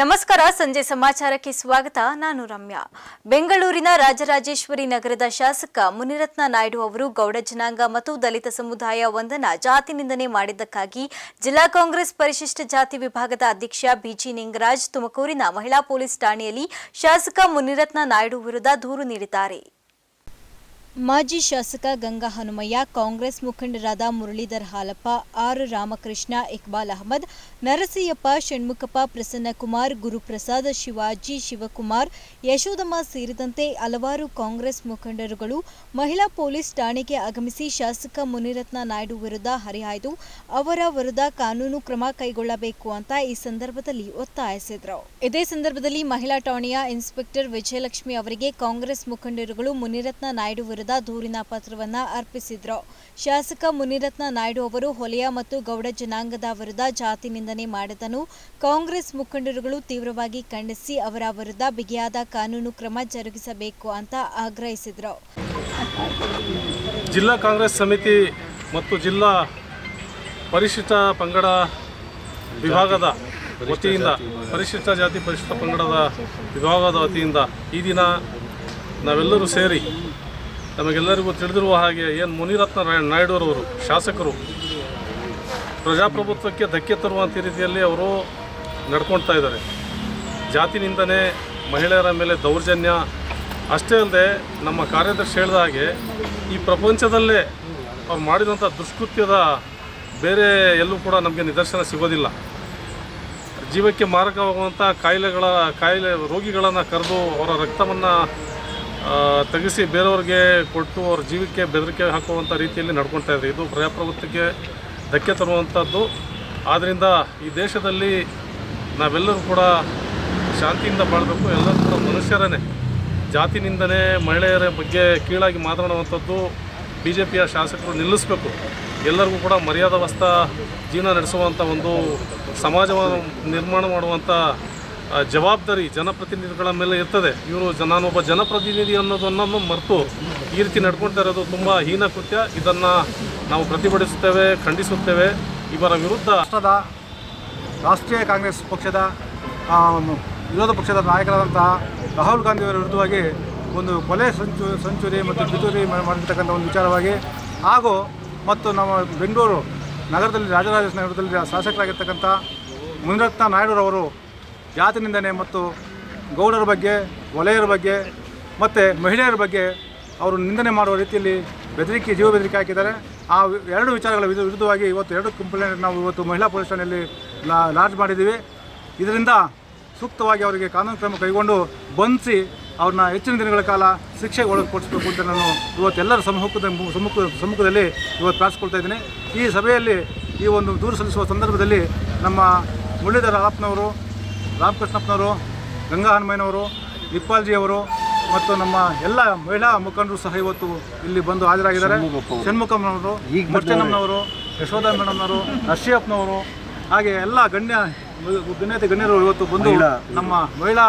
ನಮಸ್ಕಾರ, ಸಂಜೆ ಸಮಾಚಾರಕ್ಕೆ ಸ್ವಾಗತ. ನಾನು ರಮ್ಯಾ. ಬೆಂಗಳೂರಿನ ರಾಜರಾಜೇಶ್ವರಿ ನಗರದ ಶಾಸಕ ಮುನಿರತ್ನ ನಾಯ್ಡು ಅವರು ಗೌಡ ಜನಾಂಗ ಮತ್ತು ದಲಿತ ಸಮುದಾಯ ವಂದನ ಜಾತಿ ನಿಂದನೆ ಮಾಡಿದ್ದಕ್ಕಾಗಿ ಜಿಲ್ಲಾ ಕಾಂಗ್ರೆಸ್ ಪರಿಶಿಷ್ಟ ಜಾತಿ ವಿಭಾಗದ ಅಧ್ಯಕ್ಷ ಬಿಜಿ ನಿಂಗರಾಜ್ ತುಮಕೂರಿನ ಮಹಿಳಾ ಪೊಲೀಸ್ ಠಾಣೆಯಲ್ಲಿ ಶಾಸಕ ಮುನಿರತ್ನ ನಾಯ್ಡು ವಿರುದ್ಧ ದೂರು ನೀಡಿದ್ದಾರೆ. ಮಾಜಿ ಶಾಸಕ ಗಂಗಾ ಹನುಮಯ್ಯ, ಕಾಂಗ್ರೆಸ್ ಮುಖಂಡರಾದ ಮುರಳೀಧರ್ ಹಾಲಪ್ಪ, ಆರ್ ರಾಮಕೃಷ್ಣ, ಇಕ್ಬಾಲ್ ಅಹಮದ್ ನರಸಿಯಪ್ಪ ಷಣ್ಮುಖಪ್ಪ ಪ್ರಸನ್ನಕುಮಾರ್ ಗುರುಪ್ರಸಾದ ಶಿವಾಜಿ ಶಿವಕುಮಾರ್ ಯಶೋದಮ್ಮ ಸೇರಿದಂತೆ ಹಲವಾರು ಕಾಂಗ್ರೆಸ್ ಮುಖಂಡರುಗಳು ಮಹಿಳಾ ಪೊಲೀಸ್ ಠಾಣೆಗೆ ಆಗಮಿಸಿ ಶಾಸಕ ಮುನಿರತ್ನ ನಾಯ್ಡು ವಿರುದ್ಧ ಹರಿಹಾಯ್ದು ಅವರ ವಿರುದ್ಧ ಕಾನೂನು ಕ್ರಮ ಕೈಗೊಳ್ಳಬೇಕು ಅಂತ ಈ ಸಂದರ್ಭದಲ್ಲಿ ಒತ್ತಾಯಿಸಿದರು. ಇದೇ ಸಂದರ್ಭದಲ್ಲಿ ಮಹಿಳಾ ಠಾಣೆಯ ಇನ್ಸ್ಪೆಕ್ಟರ್ ವಿಜಯಲಕ್ಷ್ಮಿ ಅವರಿಗೆ ಕಾಂಗ್ರೆಸ್ ಮುಖಂಡರುಗಳು ಮುನಿರತ್ನ ನಾಯ್ಡು ವಿರುದ್ಧ ದೂರಿನ ಪತ್ರವನ್ನು ಅರ್ಪಿಸಿದ್ರು. ಶಾಸಕ ಮುನಿರತ್ನ ನಾಯ್ಡು ಅವರು ಹೊಲೆಯ ಮತ್ತು ಗೌಡ ಜನಾಂಗದ ವಿರುದ್ಧ ಜಾತಿ ಮಾಡಿದನು ಕಾಂಗ್ರೆಸ್ ಮುಖಂಡರುಗಳು ತೀವ್ರವಾಗಿ ಖಂಡಿಸಿ ಅವರ ವಿರುದ್ಧ ಬಿಗಿಯಾದ ಕಾನೂನು ಕ್ರಮ ಜರುಗಿಸಬೇಕು ಅಂತ ಆಗ್ರಹಿಸಿದರು. ಜಿಲ್ಲಾ ಕಾಂಗ್ರೆಸ್ ಸಮಿತಿ ಮತ್ತು ಜಿಲ್ಲಾ ಪರಿಶಿಷ್ಟ ಪಂಗಡ ವಿಭಾಗದ ವತಿಯಿಂದ, ಪರಿಶಿಷ್ಟ ಜಾತಿ ಪರಿಶಿಷ್ಟ ಪಂಗಡದ ವಿಭಾಗದ ವತಿಯಿಂದ ಈ ದಿನ ನಾವೆಲ್ಲರೂ ಸೇರಿ ನಮಗೆಲ್ಲರಿಗೂ ತಿಳಿದಿರುವ ಹಾಗೆ ಏನು ಮುನಿರತ್ನ ನಾಯ್ಡು ನಾಯ್ಡುರವರು, ಶಾಸಕರು ಪ್ರಜಾಪ್ರಭುತ್ವಕ್ಕೆ ಧಕ್ಕೆ ತರುವಂಥ ರೀತಿಯಲ್ಲಿ ಅವರು ನಡ್ಕೊಳ್ತಾ ಇದ್ದಾರೆ. ಜಾತಿನಿಂದನೇ ಮಹಿಳೆಯರ ಮೇಲೆ ದೌರ್ಜನ್ಯ ಅಷ್ಟೇ ಅಲ್ಲದೆ ನಮ್ಮ ಕಾರ್ಯದರ್ಶಿ ಹೇಳಿದ ಹಾಗೆ ಈ ಪ್ರಪಂಚದಲ್ಲೇ ಅವ್ರು ಮಾಡಿದಂಥ ದುಷ್ಕೃತ್ಯದ ಬೇರೆ ಎಲ್ಲೂ ಕೂಡ ನಮಗೆ ನಿದರ್ಶನ ಸಿಗೋದಿಲ್ಲ. ಜೀವಕ್ಕೆ ಮಾರಕವಾಗುವಂಥ ಕಾಯಿಲೆಗಳ, ಕಾಯಿಲೆ ರೋಗಿಗಳನ್ನು ಕರೆದು ಅವರ ರಕ್ತವನ್ನು ತೆಗೆಸಿ ಬೇರೆಯವ್ರಿಗೆ ಕೊಟ್ಟು ಅವ್ರ ಜೀವಕ್ಕೆ ಬೆದರಿಕೆ ಹಾಕುವಂಥ ರೀತಿಯಲ್ಲಿ ನಡ್ಕೊತಾ ಇದೆ ಇದು ಪ್ರಜಾಪ್ರಭುತ್ವಕ್ಕೆ ಧಕ್ಕೆ ತರುವಂಥದ್ದು. ಆದ್ದರಿಂದ ಈ ದೇಶದಲ್ಲಿ ನಾವೆಲ್ಲರೂ ಕೂಡ ಶಾಂತಿಯಿಂದ ಬಾಳಬೇಕು, ಎಲ್ಲರೂ ಕೂಡ ಮನುಷ್ಯರೇ ಜಾತಿನಿಂದಲೇ ಮಹಿಳೆಯರ ಬಗ್ಗೆ ಕೀಳಾಗಿ ಮಾತಾಡುವಂಥದ್ದು ಬಿ ಜೆ ಪಿಯ ಶಾಸಕರು ನಿಲ್ಲಿಸಬೇಕು. ಎಲ್ಲರಿಗೂ ಕೂಡ ಮರ್ಯಾದವಸ್ಥ ಜೀವನ ನಡೆಸುವಂಥ ಒಂದು ಸಮಾಜವನ್ನು ನಿರ್ಮಾಣ ಮಾಡುವಂಥ ಜವಾಬ್ದಾರಿ ಜನಪ್ರತಿನಿಧಿಗಳ ಮೇಲೆ ಇರ್ತದೆ. ಇವರು ನಾನೊಬ್ಬ ಜನಪ್ರತಿನಿಧಿ ಅನ್ನೋದನ್ನು ಮರೆತು ಈ ರೀತಿ ನಡ್ಕೊಳ್ತಾ ಇರೋದು ತುಂಬ ಹೀನ ಕೃತ್ಯ. ಇದನ್ನು ನಾವು ಪ್ರತಿಭಟಿಸುತ್ತೇವೆ, ಖಂಡಿಸುತ್ತೇವೆ. ಇವರ ವಿರುದ್ಧ ರಾಷ್ಟ್ರದ, ರಾಷ್ಟ್ರೀಯ ಕಾಂಗ್ರೆಸ್ ಪಕ್ಷದ ವಿರೋಧ ಪಕ್ಷದ ನಾಯಕರಾದಂತಹ ರಾಹುಲ್ ಗಾಂಧಿಯವರ ವಿರುದ್ಧವಾಗಿ ಒಂದು ಕೊಲೆ ಸಂಚು, ಸಂಚುರಿ ಮತ್ತು ಪಿತೂರಿ ಮಾಡಿರ್ತಕ್ಕಂಥ ಒಂದು ವಿಚಾರವಾಗಿ ಹಾಗೂ ಮತ್ತು ನಮ್ಮ ಬೆಂಗಳೂರು ನಗರದಲ್ಲಿ, ರಾಜರಾಜೇಶ್ವರ ನಗರದಲ್ಲಿ ಶಾಸಕರಾಗಿರ್ತಕ್ಕಂಥ ಮುನಿರತ್ನ ನಾಯ್ಡುರವರು ಜಾತಿ ನಿಂದನೆ ಮತ್ತು ಗೌಡರ ಬಗ್ಗೆ, ಒಲೆಯರ ಬಗ್ಗೆ ಮತ್ತು ಮಹಿಳೆಯರ ಬಗ್ಗೆ ಅವರು ನಿಂದನೆ ಮಾಡುವ ರೀತಿಯಲ್ಲಿ ಬೆದರಿಕೆ, ಜೀವ ಬೆದರಿಕೆ ಹಾಕಿದ್ದಾರೆ. ಆ ಎರಡು ವಿಚಾರಗಳ ವಿರು- ವಿರುದ್ಧವಾಗಿ ಇವತ್ತು ಎರಡು ಕಂಪ್ಲೇಂಟ್ ನಾವು ಇವತ್ತು ಮಹಿಳಾ ಪೊಲೀಸ್ ಠಾಣೆಯಲ್ಲಿ ಲಾ, ಲಾಡ್ಜ್ ಮಾಡಿದ್ದೀವಿ. ಇದರಿಂದ ಸೂಕ್ತವಾಗಿ ಅವರಿಗೆ ಕಾನೂನು ಕ್ರಮ ಕೈಗೊಂಡು ಬಂಧಿಸಿ ಅವ್ರನ್ನ ಹೆಚ್ಚಿನ ದಿನಗಳ ಕಾಲ ಶಿಕ್ಷೆಗೆ ಒಳಪಡಿಸಬೇಕು ಅಂತ ನಾನು ಇವತ್ತೆಲ್ಲರ ಸಮ್ಮುಖದ ಸಮ್ಮುಖ, ಸಮ್ಮುಖದಲ್ಲಿ ಇವತ್ತು ಪ್ರಾರ್ಥಿಸ್ಕೊಳ್ತಾ ಇದ್ದೀನಿ. ಈ ಸಭೆಯಲ್ಲಿ ಈ ಒಂದು ದೂರು ಸಲ್ಲಿಸುವ ಸಂದರ್ಭದಲ್ಲಿ ನಮ್ಮ ಮುರಳೀಧರ ಆಪ್ನವರು, ರಾಮಕೃಷ್ಣಪ್ಪನವರು, ಗಂಗಾ ಹನುಮಯ್ಯನವರು ಇಪ್ಪಾಲ್ಜಿಯವರು ಮತ್ತು ನಮ್ಮ ಎಲ್ಲ ಮಹಿಳಾ ಮುಖಂಡರು ಸಹ ಇವತ್ತು ಇಲ್ಲಿ ಬಂದು ಹಾಜರಾಗಿದ್ದಾರೆ. ಷಣ್ಮುಖಮ್ಮನವರು ಮರ್ಚನಮ್ಮನವರು ಯಶೋಧ ಮೇಡಮ್ನವರು ನರ್ಷಿಯಪ್ಪನವರು ಹಾಗೆ ಎಲ್ಲ ಗಣ್ಯ ಗಣ್ಯತೆ ಗಣ್ಯರು ಇವತ್ತು ಬಂದು ನಮ್ಮ ಮಹಿಳಾ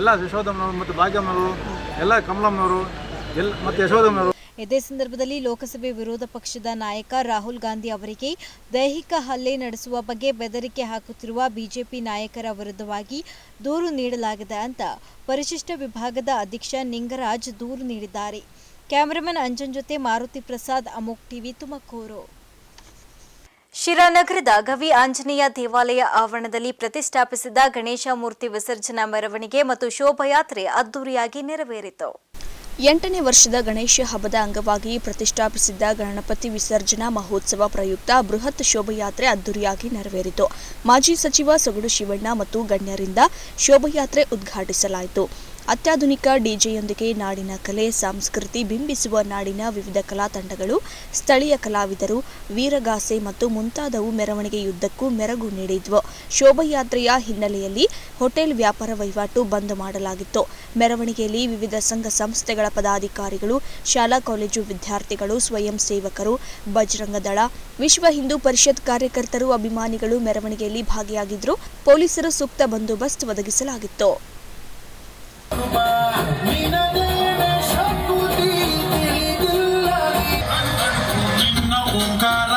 ಎಲ್ಲ ಯಶೋಧಮ್ಮನವರು ಮತ್ತು ಭಾಗ್ಯಮ್ಮನವರು ಎಲ್ಲ ಕಮಲಮ್ಮನವರು ಎಲ್ಲ ಮತ್ತು ಯಶೋಧಮ್ಮನವರು ಇದೇ ಸಂದರ್ಭದಲ್ಲಿ ಲೋಕಸಭೆ ವಿರೋಧ ಪಕ್ಷದ ನಾಯಕ ರಾಹುಲ್ ಗಾಂಧಿ ಅವರಿಗೆ ದೈಹಿಕ ಹಲ್ಲೆ ನಡೆಸುವ ಬಗ್ಗೆ ಬೆದರಿಕೆ ಹಾಕುತ್ತಿರುವ ಬಿಜೆಪಿ ನಾಯಕರ ವಿರುದ್ಧವಾಗಿ ದೂರು ನೀಡಲಾಗಿದೆ ಅಂತ ಪರಿಶಿಷ್ಟ ವಿಭಾಗದ ಅಧ್ಯಕ್ಷ ನಿಂಗರಾಜ್ ದೂರು ನೀಡಿದ್ದಾರೆ. ಕ್ಯಾಮರಾಮನ್ ಅಂಜನ್ ಜೊತೆ ಮಾರುತಿ ಪ್ರಸಾದ್, ಅಮೋಕ್ ಟಿವಿ, ತುಮಕೂರು. ಶಿರಾನಗರದ ಗವಿ ಆಂಜನೇಯ ದೇವಾಲಯ ಆವರಣದಲ್ಲಿ ಪ್ರತಿಷ್ಠಾಪಿಸಿದ ಗಣೇಶ ಮೂರ್ತಿ ವಿಸರ್ಜನಾ ಮೆರವಣಿಗೆ ಮತ್ತು ಶೋಭಾಯಾತ್ರೆ ಅದ್ದೂರಿಯಾಗಿ ನೆರವೇರಿತು. ಎಂಟನೇ ವರ್ಷದ ಗಣೇಶ ಹಬ್ಬದ ಅಂಗವಾಗಿ ಪ್ರತಿಷ್ಠಾಪಿಸಿದ್ದ ಗಣಪತಿ ವಿಸರ್ಜನಾ ಮಹೋತ್ಸವ ಪ್ರಯುಕ್ತ ಬೃಹತ್ ಶೋಭಯಾತ್ರೆ ಅದ್ದೂರಿಯಾಗಿ ನೆರವೇರಿತು. ಮಾಜಿ ಸಚಿವ ಸೊಗಡು ಶಿವಣ್ಣ ಮತ್ತು ಗಣ್ಯರಿಂದ ಶೋಭಯಾತ್ರೆ ಉದ್ಘಾಟಿಸಲಾಯಿತು. ಅತ್ಯಾಧುನಿಕ ಡಿಜೆಯೊಂದಿಗೆ ನಾಡಿನ ಕಲೆ, ಸಂಸ್ಕೃತಿ ಬಿಂಬಿಸುವ ನಾಡಿನ ವಿವಿಧ ಕಲಾ ತಂಡಗಳು, ಸ್ಥಳೀಯ ಕಲಾವಿದರು, ವೀರಗಾಸೆ ಮತ್ತು ಮುಂತಾದವು ಮೆರವಣಿಗೆಯುದ್ದಕ್ಕೂ ಮೆರಗು ನೀಡಿದ್ವು. ಶೋಭಾಯಾತ್ರೆಯ ಹಿನ್ನೆಲೆಯಲ್ಲಿ ಹೋಟೆಲ್ ವ್ಯಾಪಾರ ವಹಿವಾಟು ಬಂದ್ ಮಾಡಲಾಗಿತ್ತು. ಮೆರವಣಿಗೆಯಲ್ಲಿ ವಿವಿಧ ಸಂಘ ಸಂಸ್ಥೆಗಳ ಪದಾಧಿಕಾರಿಗಳು, ಶಾಲಾ ಕಾಲೇಜು ವಿದ್ಯಾರ್ಥಿಗಳು, ಸ್ವಯಂ ಸೇವಕರು, ಬಜರಂಗ ದಳ, ವಿಶ್ವ ಹಿಂದೂ ಪರಿಷತ್ ಕಾರ್ಯಕರ್ತರು, ಅಭಿಮಾನಿಗಳು ಮೆರವಣಿಗೆಯಲ್ಲಿ ಭಾಗಿಯಾಗಿದ್ದರು ಪೊಲೀಸರು ಸೂಕ್ತ ಬಂದೋಬಸ್ತ್ ಒದಗಿಸಲಾಗಿತ್ತು. ಓಂಕಾರ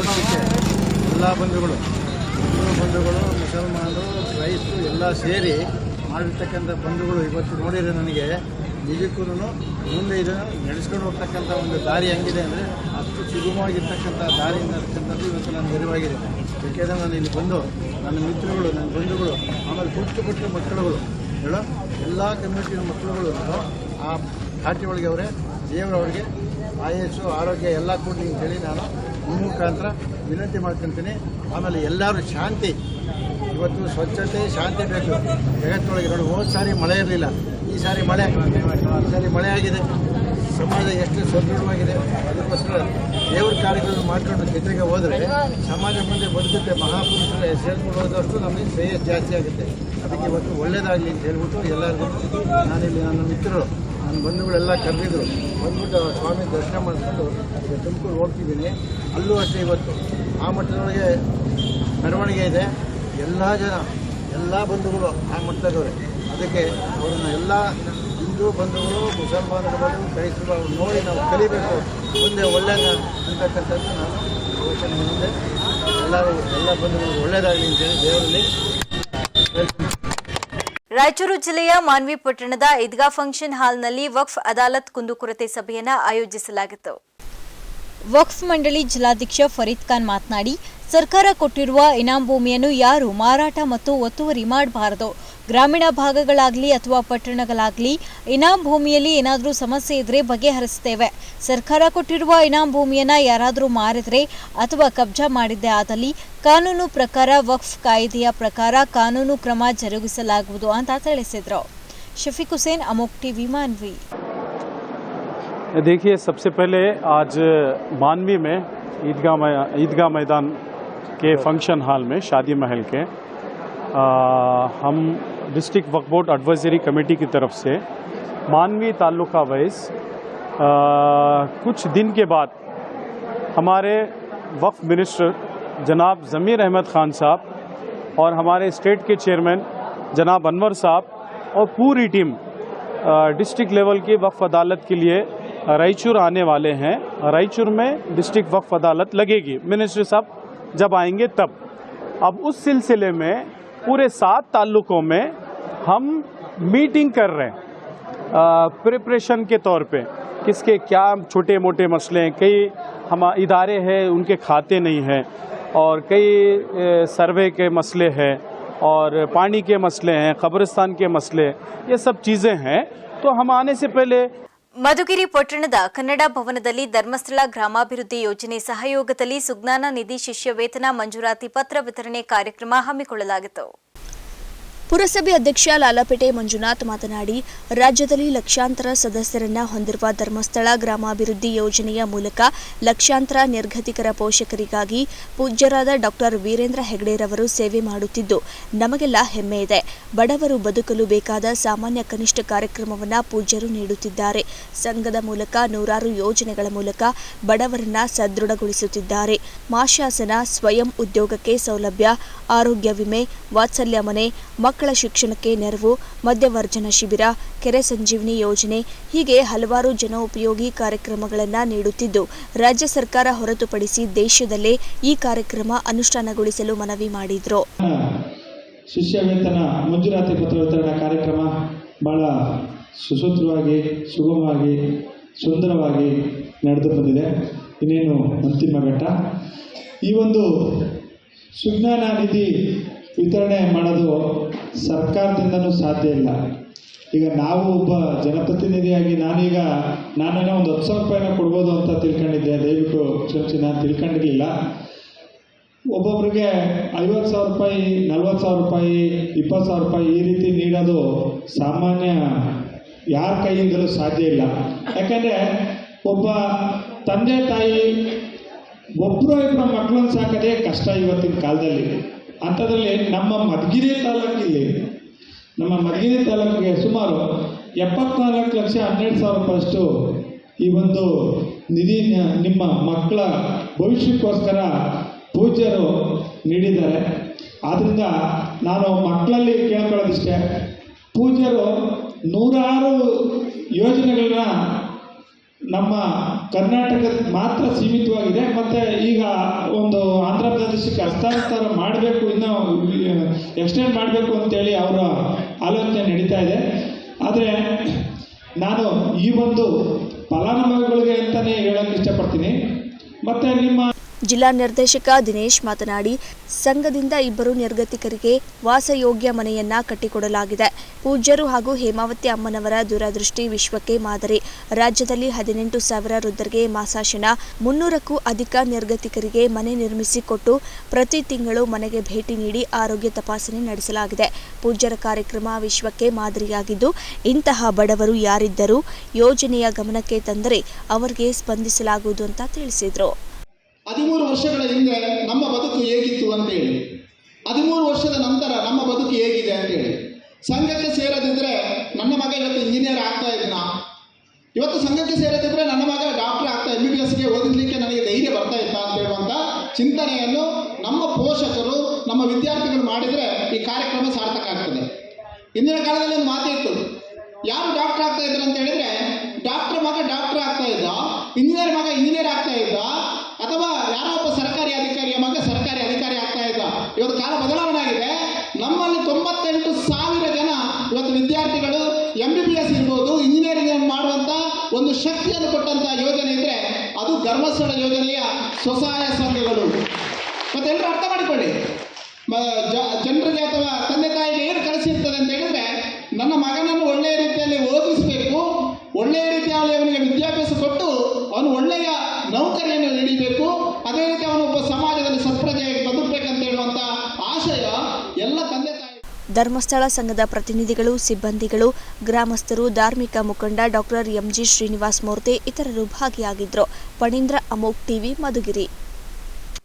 ವರ್ಷಕ್ಕೆ ಎಲ್ಲ ಬಂಧುಗಳು. ಹಿಂದೂ ಬಂಧುಗಳು, ಮುಸಲ್ಮಾನರು ಕ್ರೈಸ್ತರು ಎಲ್ಲ ಸೇರಿ ಮಾಡಿರ್ತಕ್ಕಂಥ ಬಂಧುಗಳು ಇವತ್ತು ನೋಡಿದರೆ ನನಗೆ ನಿಜಕ್ಕೂ ಮುಂದೆ ಇದನ್ನು ನಡೆಸ್ಕೊಂಡು ಹೋಗ್ತಕ್ಕಂಥ ಒಂದು ದಾರಿ ಹೆಂಗಿದೆ ಅಂದರೆ ಅಷ್ಟು ಸುಗಮವಾಗಿರ್ತಕ್ಕಂಥ ದಾರಿ ಇವತ್ತು ನಾನು ನೆರವಾಗಿದೆ. ಯಾಕೆಂದರೆ ನಾನು ಇಲ್ಲಿ ಬಂದು ನನ್ನ ಮಿತ್ರಗಳು, ನನ್ನ ಬಂಧುಗಳು, ಆಮೇಲೆ ಪುಟ್ಟ ಪುಟ್ಟ ಮಕ್ಕಳುಗಳು, ಹೇಳೋ, ಎಲ್ಲ ಕಮ್ಯುನಿಟಿಯ ಮಕ್ಕಳುಗಳು ಆ ಖಾತೆ ಒಳಗೆ ಅವರೇ ದೇವರವರಿಗೆ ಆಯಸ್ಸು, ಆರೋಗ್ಯ ಎಲ್ಲ ಕೊಡಲಿ ಅಂತೇಳಿ ನಾನು ನಿಮ್ಮ ಮುಖಾಂತರ ವಿನಂತಿ ಮಾಡ್ಕೊತೀನಿ. ಆಮೇಲೆ ಎಲ್ಲರೂ ಶಾಂತಿ. ಇವತ್ತು ಸ್ವಚ್ಛತೆ, ಶಾಂತಿ ಬೇಕು. ಜಗತ್ತೊಳಗೆ ನೋಡಿ, ಹೋದ ಸಾರಿ ಮಳೆ ಇರಲಿಲ್ಲ. ಈ ಸಾರಿ ಮಳೆ. ಈ ಸಾರಿ ಮಳೆ ಆಗಿದೆ. ಸಮಾಜ ಎಷ್ಟು ಸದೃಢವಾಗಿದೆ. ಅದಕ್ಕೋಸ್ಕರ ದೇವ್ರ ಕಾರ್ಯಗಳನ್ನು ಮಾಡ್ಕೊಂಡು ಜೊತೆಗೆ ಹೋದರೆ ಸಮಾಜ ಮುಂದೆ ಬದುಕುತ್ತೆ. ಮಹಾಪುರುಷರ ಹೆಸರು ಹೋದಷ್ಟು ನಮಗೆ ಶ್ರೇಯಸ್ ಜಾಸ್ತಿ ಆಗುತ್ತೆ. ಅದಕ್ಕೆ ಇವತ್ತು ಒಳ್ಳೇದಾಗಲಿ ಅಂತ ಹೇಳ್ಬಿಟ್ಟು ಎಲ್ಲರಿಗೂ ನಾನಿಲ್ಲಿ ನನ್ನ ಮಿತ್ರರು. ನನ್ನ ಬಂಧುಗಳೆಲ್ಲ ಕರೆದಿದ್ರು. ಬಂದ್ಬಿಟ್ಟು ಸ್ವಾಮಿ ದರ್ಶನ ಮಾಡಿಕೊಂಡು ಅದಕ್ಕೆ ತುಮಕೂರು ಹೋಗ್ತಿದ್ದೀನಿ. ಅಲ್ಲೂ ಅಷ್ಟೇ ಇವತ್ತು. ಆ ಮಟ್ಟದೊಳಗೆ ಮೆರವಣಿಗೆ ಇದೆ. ಎಲ್ಲ ಜನ, ಎಲ್ಲ ಬಂಧುಗಳು ಆ ಮಟ್ಟದವ್ರೆ ಅದಕ್ಕೆ ಅವರನ್ನು ಎಲ್ಲ ಹಿಂದೂ ಬಂಧುಗಳು, ಮುಸಲ್ಮಾನರು ಬಂಧುಗಳು ಅವ್ರು ನೋಡಿ ನಾವು ಕಲಿಬೇಕು. ಮುಂದೆ ಒಳ್ಳೆಯ ಅಂತಕ್ಕಂಥದ್ದು ನಾನು ಯೋಚನೆ ಮುಂದೆ ಎಲ್ಲರೂ, ಎಲ್ಲ ಬಂಧುಗಳು ಒಳ್ಳೆಯದಾಗಲಿ ಅಂತೇಳಿ ದೇವರಲ್ಲಿ ರಾಯಚೂರು ಜಿಲ್ಲೆಯ ಮಾನ್ವಿ ಪಟ್ಟಣದ ಈದ್ಗಾ ಫಂಕ್ಷನ್ ಹಾಲ್ನಲ್ಲಿ ವಕ್ಫ್ ಅದಾಲತ್ ಕುಂದುಕೊರತೆ ಸಭೆಯನ್ನು ಆಯೋಜಿಸಲಾಗಿತ್ತು. ವಕ್ಫ್ ಮಂಡಳಿ ಜಿಲ್ಲಾಧ್ಯಕ್ಷ ಫರೀದ್ ಖಾನ್ ಮಾತನಾಡಿ ಸರ್ಕಾರ ಕೊಟ್ಟಿರುವ ಇನಾಂ ಭೂಮಿಯನ್ನು ಯಾರು ಮಾರಾಟ ಮತ್ತು ಒತ್ತುವರಿ ಮಾಡಬಾರದು ಗ್ರಾಮೀಣ ಭಾಗಗಳಾಗಲಿ ಅಥವಾ ಪಟ್ಟಣಗಳಾಗಲಿ ಇನಾಂ ಭೂಮಿಯಲ್ಲಿ ಏನಾದರೂ ಸಮಸ್ಯೆ ಇದ್ರೆ ಬಗೆಹರಿಸ್ತೇವೆ ಸರ್ಕಾರ ಕೊಟ್ಟಿರುವ ಇನಾಂ ಭೂಮಿಯನ್ನ ಯಾರಾದರೂ ಮಾರಿದ್ರೆ ಅಥವಾ ಕಬ್ಜಾ ಮಾಡಿದ್ದೇ ಆದಲ್ಲಿ ಕಾನೂನು ಪ್ರಕಾರ ವಕ್ಫ್ ಕಾಯ್ದೆಯ ಪ್ರಕಾರ ಕಾನೂನು ಕ್ರಮ ಜರುಗಿಸಲಾಗುವುದು ಅಂತ ತಿಳಿಸಿದ್ರು ಶಫೀಕ್ ಹುಸೇನ್ ಅಮೋಕ್ ಟಿವಿ ಮಾನ್ವಿ देखिए सबसे पहले आज मानवी में ईदगाह मै- ईदगाह मैदान के फ़ंक्शन हॉल में शादी महल के आ, हम district Waqf board advisory committee की तरफ़ से मानवी ताल्लुका वाइज कुछ दिन के बाद हमारे वक्फ मिनिस्टर जनाब ज़मीर अहमद ख़ान साहब और हमारे स्टेट के चेयरमैन जनाब अनवर साहब और पूरी टीम डिस्ट्रिक्ट लेवल की वक्फ अदालत के लिए रायचूर आने वाले हैं। रायचूर में डिस्ट्रिक्ट वक्फ अदालत लगेगी। मिनिस्टर साहब जब आएँगे तब। अब उस सिलसिले में, पूरे सात ताल्लुकों में हम मीटिंग कर रहे हैं प्रिपरेशन के तौर पे। किसके क्या छोटे मोटे मसले हैं, कई हम इदारे हैं, उनके खाते नहीं हैं, और कई सर्वे के मसले हैं, और पानी के मसले हैं, कब्रिस्तान के मसले ये सब चीज़ें हैं। तो हम आने से पहले ಮಧುಗಿರಿ ಪಟ್ಟಣದ ಕನ್ನಡ ಭವನದಲ್ಲಿ ಧರ್ಮಸ್ಥಳ ಗ್ರಾಮಾಭಿವೃದ್ಧಿ ಯೋಜನೆ ಸಹಯೋಗದಲ್ಲಿ ಸುಜ್ಞಾನ ನಿಧಿ ಶಿಷ್ಯ ವೇತನ ಮಂಜೂರಾತಿ ಪತ್ರ ವಿತರಣೆ ಕಾರ್ಯಕ್ರಮ ಹಮ್ಮಿಕೊಳ್ಳಲಾಗಿತ್ತು. ಪುರಸಭೆ ಅಧ್ಯಕ್ಷ ಲಾಲಪೇಟೆ ಮಂಜುನಾಥ್ ಮಾತನಾಡಿ, ರಾಜ್ಯದಲ್ಲಿ ಲಕ್ಷಾಂತರ ಸದಸ್ಯರನ್ನ ಹೊಂದಿರುವ ಧರ್ಮಸ್ಥಳ ಗ್ರಾಮಾಭಿವೃದ್ಧಿ ಯೋಜನೆಯ ಮೂಲಕ ಲಕ್ಷಾಂತರ ನಿರ್ಗತಿಕರ ಪೋಷಕರಿಗಾಗಿ ಪೂಜ್ಯರಾದ ಡಾಕ್ಟರ್ ವೀರೇಂದ್ರ ಹೆಗಡೆರವರು ಸೇವೆ ಮಾಡುತ್ತಿದ್ದು, ನಮಗೆಲ್ಲ ಹೆಮ್ಮೆ ಇದೆ. ಬಡವರು ಬದುಕಲು ಬೇಕಾದ ಸಾಮಾನ್ಯ ಕನಿಷ್ಠ ಕಾರ್ಯಕ್ರಮವನ್ನು ಪೂಜ್ಯರು ನೀಡುತ್ತಿದ್ದಾರೆ. ಸಂಘದ ಮೂಲಕ ನೂರಾರು ಯೋಜನೆಗಳ ಮೂಲಕ ಬಡವರನ್ನ ಸದೃಢಗೊಳಿಸುತ್ತಿದ್ದಾರೆ. ಮಾಶಾಸನ, ಸ್ವಯಂ ಉದ್ಯೋಗಕ್ಕೆ ಸೌಲಭ್ಯ, ಆರೋಗ್ಯ ವಿಮೆ, ವಾತ್ಸಲ್ಯ ಮನೆ, ಮಕ್ಕಳ ಶಿಕ್ಷಣಕ್ಕೆ ನೆರವು ಮದ್ಯವರ್ಜನ ಶಿಬಿರ, ಕೆರೆ ಸಂಜೀವಿನಿ ಯೋಜನೆ ಹೀಗೆ ಹಲವಾರು ಜನೋಪಯೋಗಿ ಕಾರ್ಯಕ್ರಮಗಳನ್ನು ನೀಡುತ್ತಿದ್ದು, ರಾಜ್ಯ ಸರ್ಕಾರ ಹೊರತುಪಡಿಸಿ ದೇಶದಲ್ಲೇ ಈ ಕಾರ್ಯಕ್ರಮ ಅನುಷ್ಠಾನಗೊಳಿಸಲು ಮನವಿ ಮಾಡಿದ್ರು. ಶಿಷ್ಯ ವೇತನ ಮಂಜೂರಾತಿ ಪತ್ರ ವಿತರಣಾ ಕಾರ್ಯಕ್ರಮ ಬಹಳ ಸುಸೂತ್ರವಾಗಿ, ಸುಗಮವಾಗಿ, ಸುಂದರವಾಗಿ ನಡೆದು ಬಂದಿದೆ. ಇನ್ನೇನು ಅಂತಿಮ ಘಟ್ಟ? ಈ ಒಂದು ಸುಜ್ಞಾನ ನಿಧಿ ವಿತರಣೆ ಮಾಡೋದು ಸರ್ಕಾರದಿಂದನೂ ಸಾಧ್ಯ ಇಲ್ಲ. ಈಗ ನಾವು ಒಬ್ಬ ಜನಪ್ರತಿನಿಧಿಯಾಗಿ ನಾನೀಗ, ನಾನೇನೋ ಒಂದು ಹತ್ತು ಸಾವಿರ ರೂಪಾಯಿನ ಕೊಡ್ಬೋದು ಅಂತ ತಿಳ್ಕೊಂಡಿದ್ದೆ. ದಯವಿಟ್ಟು ಚರ್ಚೆ ನಾನು ತಿಳ್ಕೊಂಡಿರಲಿಲ್ಲ. ಒಬ್ಬೊಬ್ರಿಗೆ ಐವತ್ತು ಸಾವಿರ ರೂಪಾಯಿ, ನಲ್ವತ್ತು ಸಾವಿರ ರೂಪಾಯಿ, ಇಪ್ಪತ್ತು ಸಾವಿರ ರೂಪಾಯಿ ಈ ರೀತಿ ನೀಡೋದು ಸಾಮಾನ್ಯ ಯಾರ ಕೈಯಿಂದಲೂ ಸಾಧ್ಯ ಇಲ್ಲ. ಯಾಕೆಂದರೆ ಒಬ್ಬ ತಂದೆ ತಾಯಿ ಒಬ್ಬರು ಇಬ್ಬರು ಮಕ್ಕಳನ್ನು ಸಾಕೋದೇ ಕಷ್ಟ ಇವತ್ತಿನ ಕಾಲದಲ್ಲಿ. ಅಂಥದ್ರಲ್ಲಿ ನಮ್ಮ ಮಧುಗಿರಿ ತಾಲೂಕಿಲ್ಲಿ ನಮ್ಮ ಮಧುಗಿರಿ ತಾಲೂಕಿಗೆ ಸುಮಾರು ಎಪ್ಪತ್ನಾಲ್ಕು ಲಕ್ಷ ಹನ್ನೆರಡು ಸಾವಿರ ರೂಪಾಯಿಷ್ಟು ಈ ಒಂದು ನಿಧಿ ನಿಮ್ಮ ಮಕ್ಕಳ ಭವಿಷ್ಯಕ್ಕೋಸ್ಕರ ಪೂಜ್ಯರು ನೀಡಿದ್ದಾರೆ. ಆದ್ದರಿಂದ ನಾನು ಮಕ್ಕಳಲ್ಲಿ ಕೇಳ್ಕೊಳ್ಳೋದಿಷ್ಟೇ, ಪೂಜ್ಯರು ನೂರಾರು ಯೋಜನೆಗಳನ್ನ ನಮ್ಮ ಕರ್ನಾಟಕ ಮಾತ್ರ ಸೀಮಿತವಾಗಿದೆ, ಮತ್ತು ಈಗ ಒಂದು ಆಂಧ್ರ ಪ್ರದೇಶಕ್ಕೆ ಹಸ್ತಾಂತರ ಮಾಡಬೇಕು ಇನ್ನೂ ಎಕ್ಸ್ಟೆಂಡ್ ಮಾಡಬೇಕು ಅಂತೇಳಿ ಅವರ ಆಲೋಚನೆ ನಡೀತಾ ಇದೆ. ಆದರೆ, ನಾನು ಈ ಒಂದು ಫಲಾನುಭವಿಗಳಿಗೆ ಅಂತಲೇ ಹೇಳೋಕ್ಕೆ ಇಷ್ಟಪಡ್ತೀನಿ. ಮತ್ತು ನಿಮ್ಮ ಜಿಲ್ಲಾ ನಿರ್ದೇಶಕ ದಿನೇಶ್ ಮಾತನಾಡಿ, ಸಂಘದಿಂದ ಇಬ್ಬರು ನಿರ್ಗತಿಕರಿಗೆ ವಾಸಯೋಗ್ಯ ಮನೆಯನ್ನ ಕಟ್ಟಿಕೊಡಲಾಗಿದೆ. ಪೂಜ್ಯರು ಹಾಗೂ ಹೇಮಾವತಿ ಅಮ್ಮನವರ ದೂರದೃಷ್ಟಿ ವಿಶ್ವಕ್ಕೆ ಮಾದರಿ. ರಾಜ್ಯದಲ್ಲಿ ಹದಿನೆಂಟು ಸಾವಿರ ವೃದ್ಧರಿಗೆ ಮಾಸಾಶನ, ಮುನ್ನೂರಕ್ಕೂ ಅಧಿಕ ನಿರ್ಗತಿಕರಿಗೆ ಮನೆ ನಿರ್ಮಿಸಿಕೊಟ್ಟು ಪ್ರತಿ ತಿಂಗಳು ಮನೆಗೆ ಭೇಟಿ ನೀಡಿ ಆರೋಗ್ಯ ತಪಾಸಣೆ ನಡೆಸಲಾಗಿದೆ. ಪೂಜ್ಯರ ಕಾರ್ಯಕ್ರಮ ವಿಶ್ವಕ್ಕೆ ಮಾದರಿಯಾಗಿದ್ದು, ಇಂತಹ ಬಡವರು ಯಾರಿದ್ದರೂ ಯೋಜನೆಯ ಗಮನಕ್ಕೆ ತಂದರೆ ಅವರಿಗೆ ಸ್ಪಂದಿಸಲಾಗುವುದು ಅಂತ ತಿಳಿಸಿದರು. ಹದಿಮೂರು ವರ್ಷಗಳ ಹಿಂದೆ ನಮ್ಮ ಬದುಕು ಹೇಗಿತ್ತು ಅಂತೇಳಿ. ಹದಿಮೂರು ವರ್ಷದ ನಂತರ ನಮ್ಮ ಬದುಕು ಹೇಗಿದೆ ಅಂತೇಳಿ. ಸಂಘಕ್ಕೆ ಸೇರದಿದ್ರೆ ನನ್ನ ಮಗ ಇವತ್ತು ಇಂಜಿನಿಯರ್ ಆಗ್ತಾ ಇದ್ನ. ಇವತ್ತು ಸಂಘಕ್ಕೆ ಸೇರದಿದ್ರೆ ನನ್ನ ಮಗ ಡಾಕ್ಟರ್ ಆಗ್ತಾ ಎಂ ಬಿ ಬಿ ಎಸ್ಗೆ ಓದಿಸ್ಲಿಕ್ಕೆ ನನಗೆ ಧೈರ್ಯ ಬರ್ತಾ ಇತ್ತ ಅಂತ ಹೇಳುವಂಥ ಚಿಂತನೆಯನ್ನು ನಮ್ಮ ಪೋಷಕರು, ನಮ್ಮ ವಿದ್ಯಾರ್ಥಿಗಳು ಮಾಡಿದರೆ ಈ ಕಾರ್ಯಕ್ರಮ ಸಾರ್ಥಕ ಆಗ್ತದೆ. ಇಂದಿನ ಕಾಲದಲ್ಲಿ ಒಂದು ಮಾತಿತ್ತು. ಯಾರು ಡಾಕ್ಟರ್ ಆಗ್ತಾ ಇದ್ರು ಅಂತ ಹೇಳಿದ್ರೆ ಡಾಕ್ಟರ್ ಮಗ ಡಾಕ್ಟರ್ ಆಗ್ತಾ ಇದ್ದ ಇಂಜಿನಿಯರ್ ಮಗ ಇಂಜಿನಿಯರ್ ಆಗ್ತಾ ಇದ್ದ ಅಥವಾ ಯಾರೋ ಒಬ್ಬ ಸರ್ಕಾರಿ ಅಧಿಕಾರಿಯ ಮಗ ಸರ್ಕಾರಿ ಅಧಿಕಾರಿ ಆಗ್ತಾ ಇದ್ದ, ಇವತ್ತು ಕಾಲ ಬದಲಾವಣೆ ಆಗಿದೆ ನಮ್ಮಲ್ಲಿ ತೊಂಬತ್ತೆಂಟು ಸಾವಿರ ಜನ ಇವತ್ತು ವಿದ್ಯಾರ್ಥಿಗಳು ಎಂ ಬಿ ಬಿ ಎಸ್ ಇರ್ಬೋದು ಇಂಜಿನಿಯರಿಂಗ್ ಮಾಡುವಂಥ ಒಂದು ಶಕ್ತಿಯನ್ನು ಕೊಟ್ಟಂತ ಯೋಜನೆ ಇದ್ರೆ ಅದು ಧರ್ಮಸ್ಥಳ ಯೋಜನೆಯ ಸ್ವಸಹಾಯ ಸಂಘಗಳು. ಮತ್ತೆ ಎಲ್ಲರೂ ಅರ್ಥ ಮಾಡಿಕೊಳ್ಳಿ. ಜನರಿಗೆ ಅಥವಾ ತಂದೆ ತಾಯಿಗೆ ಏನು ಕಳಿಸಿರ್ತದೆ ಅಂತ ಹೇಳಿದ್ರೆ, ನನ್ನ ಮಗನನ್ನು ಒಳ್ಳೆಯ ರೀತಿಯಲ್ಲಿ ಓದಿಸಬೇಕು ಒಳ್ಳೆಯ ರೀತಿಯಲ್ಲಿ ಅವನಿಗೆ ವಿದ್ಯಾಭ್ಯಾಸ ಕೊಟ್ಟು ಅವನು ಒಳ್ಳೆಯ ನೌಕರಿಯನ್ನು ನೀಡಬೇಕು. ಅದೇ ರೀತಿ ಅವನು ಒಬ್ಬ ಸಮಾಜದಲ್ಲಿ ಸತ್ಪ್ರಜೆಯಾಗಿ ಬದುಕಬೇಕಂತ ಹೇಳುವಂತ ಆಶಯ ಎಲ್ಲ ತಂದೆ ಧರ್ಮಸ್ಥಳ ಸಂಘದ ಪ್ರತಿನಿಧಿಗಳು, ಸಿಬ್ಬಂದಿಗಳು, ಗ್ರಾಮಸ್ಥರು, ಧಾರ್ಮಿಕ ಮುಖಂಡ ಡಾಕ್ಟರ್ ಎಂಜಿ ಶ್ರೀನಿವಾಸ್ ಮೂರ್ತಿ ಇತರರು ಭಾಗಿಯಾಗಿದ್ದರು. ಪಣೀಂದ್ರ ಅಮೋಕ್ ಟಿವಿ, ಮಧುಗಿರಿ.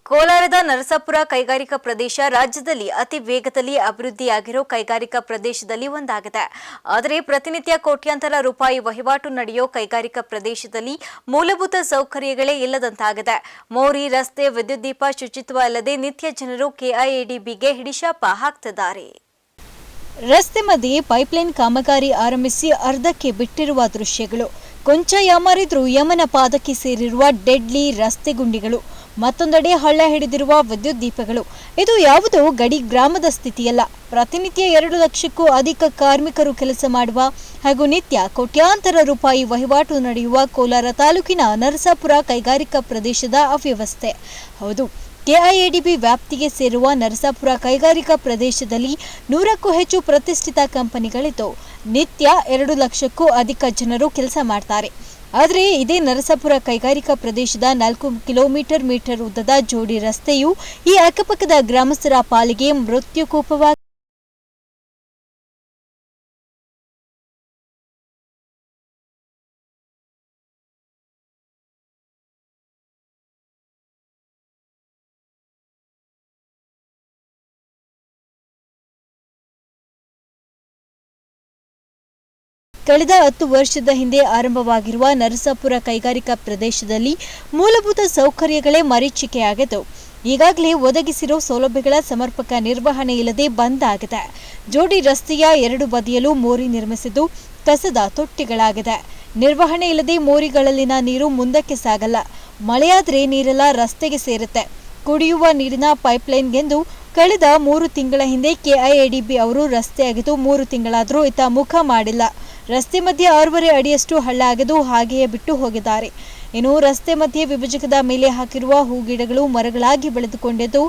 ಕೋಲಾರದ ನರಸಾಪುರ ಕೈಗಾರಿಕಾ ಪ್ರದೇಶ ರಾಜ್ಯದಲ್ಲಿ ಅತಿ ವೇಗದಲ್ಲಿ ಅಭಿವೃದ್ಧಿಯಾಗಿರೋ ಕೈಗಾರಿಕಾ ಪ್ರದೇಶದಲ್ಲಿ ಒಂದಾಗಿದೆ. ಆದರೆ ಪ್ರತಿನಿತ್ಯ ಕೋಟ್ಯಾಂತರ ರೂಪಾಯಿ ವಹಿವಾಟು ನಡೆಯೋ ಕೈಗಾರಿಕಾ ಪ್ರದೇಶದಲ್ಲಿ ಮೂಲಭೂತ ಸೌಕರ್ಯಗಳೇ ಇಲ್ಲದಂತಾಗಿದೆ. ಮೋರಿ, ರಸ್ತೆ ವಿದ್ಯುತ್ ದೀಪ ಶುಚಿತ್ವ ಅಲ್ಲದೆ ನಿತ್ಯ ಜನರು ಕೆಐಎಡಿಬಿಗೆ ಹಿಡಿಶಾಪ ಹಾಕ್ತಿದ್ದಾರೆ. ರಸ್ತೆ ಮಧ್ಯೆ ಪೈಪ್ಲೈನ್ ಕಾಮಗಾರಿ ಆರಂಭಿಸಿ ಅರ್ಧಕ್ಕೆ ಬಿಟ್ಟಿರುವ ದೃಶ್ಯಗಳು. ಕೊಂಚ ಯಾಮಾರಿದ್ರೂ ಯಮನ ಪಾದಕ್ಕೆ ಸೇರಿರುವ ಡೆಡ್ಲಿ ರಸ್ತೆ ಗುಂಡಿಗಳು. ಮತ್ತೊಂದೆಡೆ ಹಳ್ಳ ಹಿಡಿದಿರುವ ವಿದ್ಯುತ್ ದೀಪಗಳು. ಇದು ಯಾವುದೋ ಗಡಿ ಗ್ರಾಮದ ಸ್ಥಿತಿಯಲ್ಲ. ಪ್ರತಿನಿತ್ಯ ಎರಡು ಲಕ್ಷಕ್ಕೂ ಅಧಿಕ ಕಾರ್ಮಿಕರು ಕೆಲಸ ಮಾಡುವ ಹಾಗೂ ನಿತ್ಯ ಕೋಟ್ಯಾಂತರ ರೂಪಾಯಿ ವಹಿವಾಟು ನಡೆಯುವ ಕೋಲಾರ ತಾಲೂಕಿನ ನರಸಾಪುರ ಕೈಗಾರಿಕಾ ಪ್ರದೇಶದ ಅವ್ಯವಸ್ಥೆ. ಹೌದು, ಕೆಐಎಡಿಬಿ ವ್ಯಾಪ್ತಿಗೆ ಸೇರುವ ನರಸಾಪುರ ಕೈಗಾರಿಕಾ ಪ್ರದೇಶದಲ್ಲಿ ನೂರಕ್ಕೂ ಹೆಚ್ಚು ಪ್ರತಿಷ್ಠಿತ ಕಂಪನಿಗಳಿದ್ದು, ನಿತ್ಯ ಎರಡು ಲಕ್ಷಕ್ಕೂ ಅಧಿಕ ಜನರು ಕೆಲಸ ಮಾಡ್ತಾರೆ. ಆದರೆ ಇದೇ ನರಸಾಪುರ ಕೈಗಾರಿಕಾ ಪ್ರದೇಶದ ನಾಲ್ಕು ಕಿಲೋಮೀಟರ್ ಮೀಟರ್ ಉದ್ದದ ಜೋಡಿ ರಸ್ತೆಯು ಈ ಅಕ್ಕಪಕ್ಕದ ಗ್ರಾಮಸ್ಥರ ಪಾಲಿಗೆ ಮೃತ್ಯುಕೂಪವಾಗಿ ಕಳೆದ ಹತ್ತು ವರ್ಷದ ಹಿಂದೆ ಆರಂಭವಾಗಿರುವ ನರಸಾಪುರ ಕೈಗಾರಿಕಾ ಪ್ರದೇಶದಲ್ಲಿ ಮೂಲಭೂತ ಸೌಕರ್ಯಗಳೇ ಮರೀಚಿಕೆಯಾಗಿದ್ದು, ಈಗಾಗಲೇ ಒದಗಿಸಿರೋ ಸೌಲಭ್ಯಗಳ ಸಮರ್ಪಕ ನಿರ್ವಹಣೆ ಇಲ್ಲದೆ ಬಂದ್ ಆಗಿದೆ. ಜೋಡಿ ರಸ್ತೆಯ ಎರಡು ಬದಿಯಲ್ಲೂ ಮೋರಿ ನಿರ್ಮಿಸಿದ್ದು ಕಸದ ತೊಟ್ಟಿಗಳಾಗಿದೆ. ನಿರ್ವಹಣೆ ಇಲ್ಲದೆ ಮೋರಿಗಳಲ್ಲಿನ ನೀರು ಮುಂದಕ್ಕೆ ಸಾಗಲ್ಲ. ಮಳೆಯಾದ್ರೆ ನೀರೆಲ್ಲ ರಸ್ತೆಗೆ ಸೇರುತ್ತೆ. ಕುಡಿಯುವ ನೀರಿನ ಪೈಪ್ಲೈನ್ಗೆಂದು ಕಳೆದ ಮೂರು ತಿಂಗಳ ಹಿಂದೆ ಕೆಐಎಡಿಬಿ ಅವರು ರಸ್ತೆ ಅಗೆದು ಮೂರು ತಿಂಗಳಾದರೂ ಇತ್ತ ಮುಖ ಮಾಡಿಲ್ಲ. ರಸ್ತೆ ಮಧ್ಯೆ ಆರೂವರೆ ಅಡಿಯಷ್ಟು ಹಳ್ಳ ಅಗೆದು ಹಾಗೆಯೇ ಬಿಟ್ಟು ಹೋಗಿದ್ದಾರೆ. ಇನ್ನು ರಸ್ತೆ ಮಧ್ಯೆ ವಿಭಜಕದ ಮೇಲೆ ಹಾಕಿರುವ ಹೂಗಿಡಗಳು ಮರಗಳಾಗಿ ಬೆಳೆದುಕೊಂಡಿದ್ದು,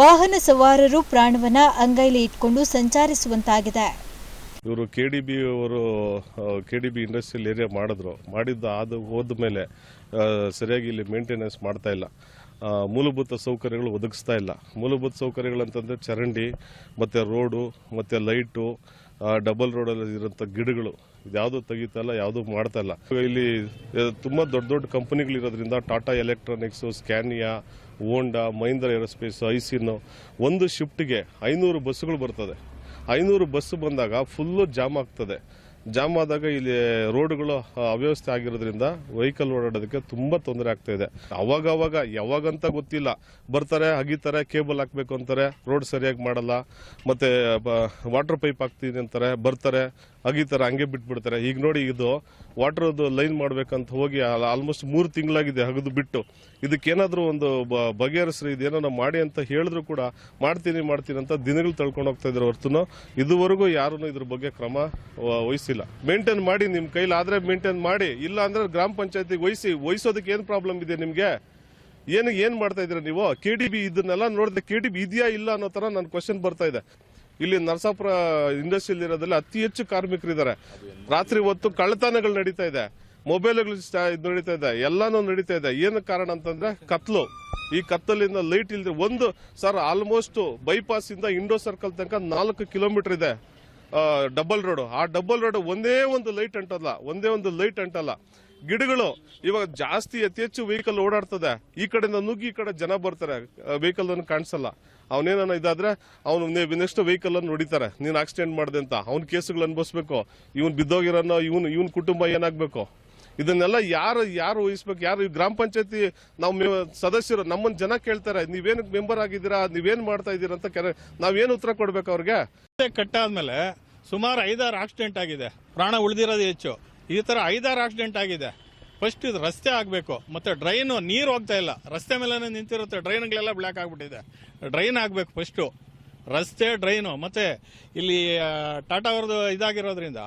ವಾಹನ ಸವಾರರು ಪ್ರಾಣವನ್ನ ಅಂಗೈಲಿ ಇಟ್ಕೊಂಡು ಸಂಚರಿಸುವಂತಾಗಿದೆ. ಇವರು ಕೆ ಬಿ ಅವರು ಕೆ ಡಿ ಇಂಡಸ್ಟ್ರಿಯಲ್ ಏರಿಯಾ ಮಾಡಿದ್ರು. ಮಾಡಿದ್ದು ಆದ ಹೋದ ಮೇಲೆ ಸರಿಯಾಗಿ ಇಲ್ಲಿ ಮೇಂಟೆನೆನ್ಸ್ ಮಾಡ್ತಾ ಇಲ್ಲ. ಮೂಲಭೂತ ಸೌಕರ್ಯಗಳು ಒದಗಿಸ್ತಾ ಇಲ್ಲ. ಮೂಲಭೂತ ಸೌಕರ್ಯಗಳಂತಂದರೆ ಚರಂಡಿ, ಮತ್ತು ರೋಡು, ಮತ್ತು ಲೈಟು ಡಬಲ್ ರೋಡಲ್ಲಿ ಇರೋಂಥ ಗಿಡಗಳು ಯಾವುದೂ ತೆಗಿತಾ ಇಲ್ಲ, ಯಾವುದು ಮಾಡ್ತಾ ಇಲ್ಲ. ಇಲ್ಲಿ ತುಂಬ ದೊಡ್ಡ ದೊಡ್ಡ ಕಂಪನಿಗಳಿರೋದ್ರಿಂದ Tata electronics, Scania, Honda, Mahindra aerospace, Aisin ಒಂದು ಶಿಫ್ಟಿಗೆ ಐನೂರು ಬಸ್ಸುಗಳು ಬರ್ತದೆ. ಐನೂರು ಬಸ್ ಬಂದಾಗ ಫುಲ್ಲು ಜಾಮ್ ಆಗ್ತದೆ. ಜಾಮ್ ಆದಾಗ ಇಲ್ಲಿ ರೋಡ್ಗಳು ಅವ್ಯವಸ್ಥೆ ಆಗಿರೋದ್ರಿಂದ ವೆಹಿಕಲ್ ಓಡಾಡೋದಕ್ಕೆ ತುಂಬ ತೊಂದರೆ ಆಗ್ತಾ ಇದೆ. ಅವಾಗ ಅವಾಗ ಯಾವಾಗಂತ ಗೊತ್ತಿಲ್ಲ. ಬರ್ತಾರೆ, ಅಗಿತಾರೆ, ಕೇಬಲ್ ಹಾಕ್ಬೇಕು ಅಂತಾರೆ, ರೋಡ್ ಸರಿಯಾಗಿ ಮಾಡಲ್ಲ. ಮತ್ತೆ ವಾಟರ್ ಪೈಪ್ ಹಾಕ್ತೀನಿ ಅಂತಾರೆ, ಬರ್ತಾರೆ. ಅಗಿತಾರೆ ಹಂಗೆ ಬಿಟ್ಬಿಡ್ತಾರೆ. ಈಗ ನೋಡಿ ಇದು ವಾಟರ್ದು ಲೈನ್ ಮಾಡ್ಬೇಕಂತ ಹೋಗಿ ಆಲ್ಮೋಸ್ಟ್ ಮೂರು ತಿಂಗಳಾಗಿದೆ ಹಗದು ಬಿಟ್ಟು. ಇದಕ್ಕೇನಾದ್ರೂ ಒಂದು ಬಗೆಹರಿಸ್ರಿ ಇದೇನೋ ಮಾಡಿ ಅಂತ ಹೇಳಿದ್ರು ಕೂಡ ಮಾಡ್ತೀನಿ ಮಾಡ್ತೀನಿ ಅಂತ ದಿನಗಳು ತಳ್ಕೊಂಡು ಹೋಗ್ತಾ ಇದ್ರು ಹೊರತು ಇದುವರೆಗೂ ಯಾರೂ ಇದ್ರ ಬಗ್ಗೆ ಕ್ರಮ ವಹಿಸಿಲ್ಲ. ಮೇಂಟೈನ್ ಮಾಡಿ ನಿಮ್ಮ ಕೈಲಿ ಆದ್ರೆ ಮೇಂಟೈನ್ ಮಾಡಿ, ಇಲ್ಲ ಅಂದ್ರೆ ಗ್ರಾಮ ಪಂಚಾಯತಿಗೆ ವಹಿಸಿ, ವಹಿಸೋದಕ್ಕೆ ಏನು ಪ್ರಾಬ್ಲಮ್ ಇದೆ ನಿಮಗೆ? ಏನು ಏನ್ ಮಾಡ್ತಾ ಇದ್ದೀರಾ ನೀವು? ಕೆ ಡಿ ಬಿ ಇದನ್ನೆಲ್ಲ ನೋಡಿದ್ರೆ ಕೆ ಡಿ ಬಿ ಇದೆಯಾ ಇಲ್ಲ ಅನ್ನೋ ತರ ನನ್ನ ಕ್ವಶನ್ ಬರ್ತಾ ಇದೆ. ಇಲ್ಲಿ ನರಸಾಪುರ ಇಂಡಸ್ಟ್ರಿಯಲ್ ಇರೋದ್ರಲ್ಲಿ ಅತಿ ಹೆಚ್ಚು ಕಾರ್ಮಿಕರಿದ್ದಾರೆ. ರಾತ್ರಿ ಹೊತ್ತು ಕಳ್ಳತನಗಳು ನಡೀತಾ ಇದೆ. ಮೊಬೈಲ್ಗಳು ನಡೀತಾ ಇದೆ. ಎಲ್ಲಾನು ನಡೀತಾ ಇದೆ. ಏನು ಕಾರಣ ಅಂತಂದ್ರೆ ಕತ್ಲು. ಈ ಕತ್ತಲಿಂದ ಲೈಟ್ ಇಲ್ಲದೆ ಒಂದು ಸರ್ ಆಲ್ಮೋಸ್ಟ್ ಬೈಪಾಸ್ ಇಂದ ಇಂಡೋ ಸರ್ಕಲ್ ತನಕ ನಾಲ್ಕು ಕಿಲೋಮೀಟರ್ ಇದೆ. ಡಬಲ್ ರೋಡ್ ಆ ಡಬಲ್ ರೋಡ್ ಒಂದೇ ಒಂದು ಲೈಟ್ ಅಂಟಲ್ಲ ಒಂದೇ ಒಂದು ಲೈಟ್ ಅಂಟಲ್ಲ ಗಿಡಗಳು ಇವಾಗ ಜಾಸ್ತಿ ಅತಿ ಹೆಚ್ಚು ವೆಹಿಕಲ್ ಓಡಾಡ್ತದೆ. ಈ ಕಡೆಯಿಂದ ನುಗ್ಗಿ ಈ ಕಡೆ ಜನ ಬರ್ತಾರೆ. ವೆಹಿಕಲ್ ಅನ್ನು ಕಾಣಿಸಲ್ಲ. ಅವನೇನ ಇದಾದ್ರೆ ಅವನು ನೆಕ್ಸ್ಟ್ ವೆಹಿಕಲ್ ಅನ್ನು ಹೊಡಿತಾರೆ. ನೀನು ಆಕ್ಸಿಡೆಂಟ್ ಮಾಡಿದೆ ಅಂತ. ಅವ್ನ ಕೇಸುಗಳು ಅನ್ಭವಿಸ್ಬೇಕು. ಇವನ್ ಬಿದ್ದೋಗಿರೋನೋ, ಇವನು, ಇವನ್ ಕುಟುಂಬ ಏನಾಗ್ಬೇಕು? ಇದನ್ನೆಲ್ಲ ಯಾರು ಯಾರು ವಹಿಸ್ಬೇಕು? ಯಾರು ಗ್ರಾಮ ಪಂಚಾಯತಿ ನಾವು ಸದಸ್ಯರು ನಮ್ಮನ್ನು ಜನ ಕೇಳ್ತಾರೆ. ನೀವೇನು ಮೆಂಬರ್ ಆಗಿದ್ದೀರಾ? ನೀವೇನು ಮಾಡ್ತಾ ಇದ್ದೀರಾ ಅಂತ ಕೆರೆ, ನಾವೇನು ಉತ್ತರ ಕೊಡ್ಬೇಕು ಅವ್ರಿಗೆ? ಕಟ್ಟಾದ್ಮೇಲೆ ಸುಮಾರು ಐದಾರು ಆಕ್ಸಿಡೆಂಟ್ ಆಗಿದೆ. ಪ್ರಾಣ ಉಳಿದಿರೋದು ಹೆಚ್ಚು. ಈ ತರ ಐದಾರು ಆಕ್ಸಿಡೆಂಟ್ ಆಗಿದೆ. ಫಸ್ಟ್ ಇದು ರಸ್ತೆ ಆಗಬೇಕು. ಮತ್ತೆ ಡ್ರೈನು ನೀರು ಹೋಗ್ತಾ ಇಲ್ಲ. ರಸ್ತೆ ಮೇಲೆ ನಿಂತಿರುತ್ತೆ ಡ್ರೈನ್ಗಳೆಲ್ಲ ಬ್ಲ್ಯಾಕ್ ಆಗ್ಬಿಟ್ಟಿದೆ. ಡ್ರೈನ್ ಆಗಬೇಕು ಫಸ್ಟು ರಸ್ತೆ ಡ್ರೈನು ಮತ್ತೆ ಇಲ್ಲಿ ಟಾಟಾ ಅವ್ರದ್ದು ಇದಾಗಿರೋದ್ರಿಂದ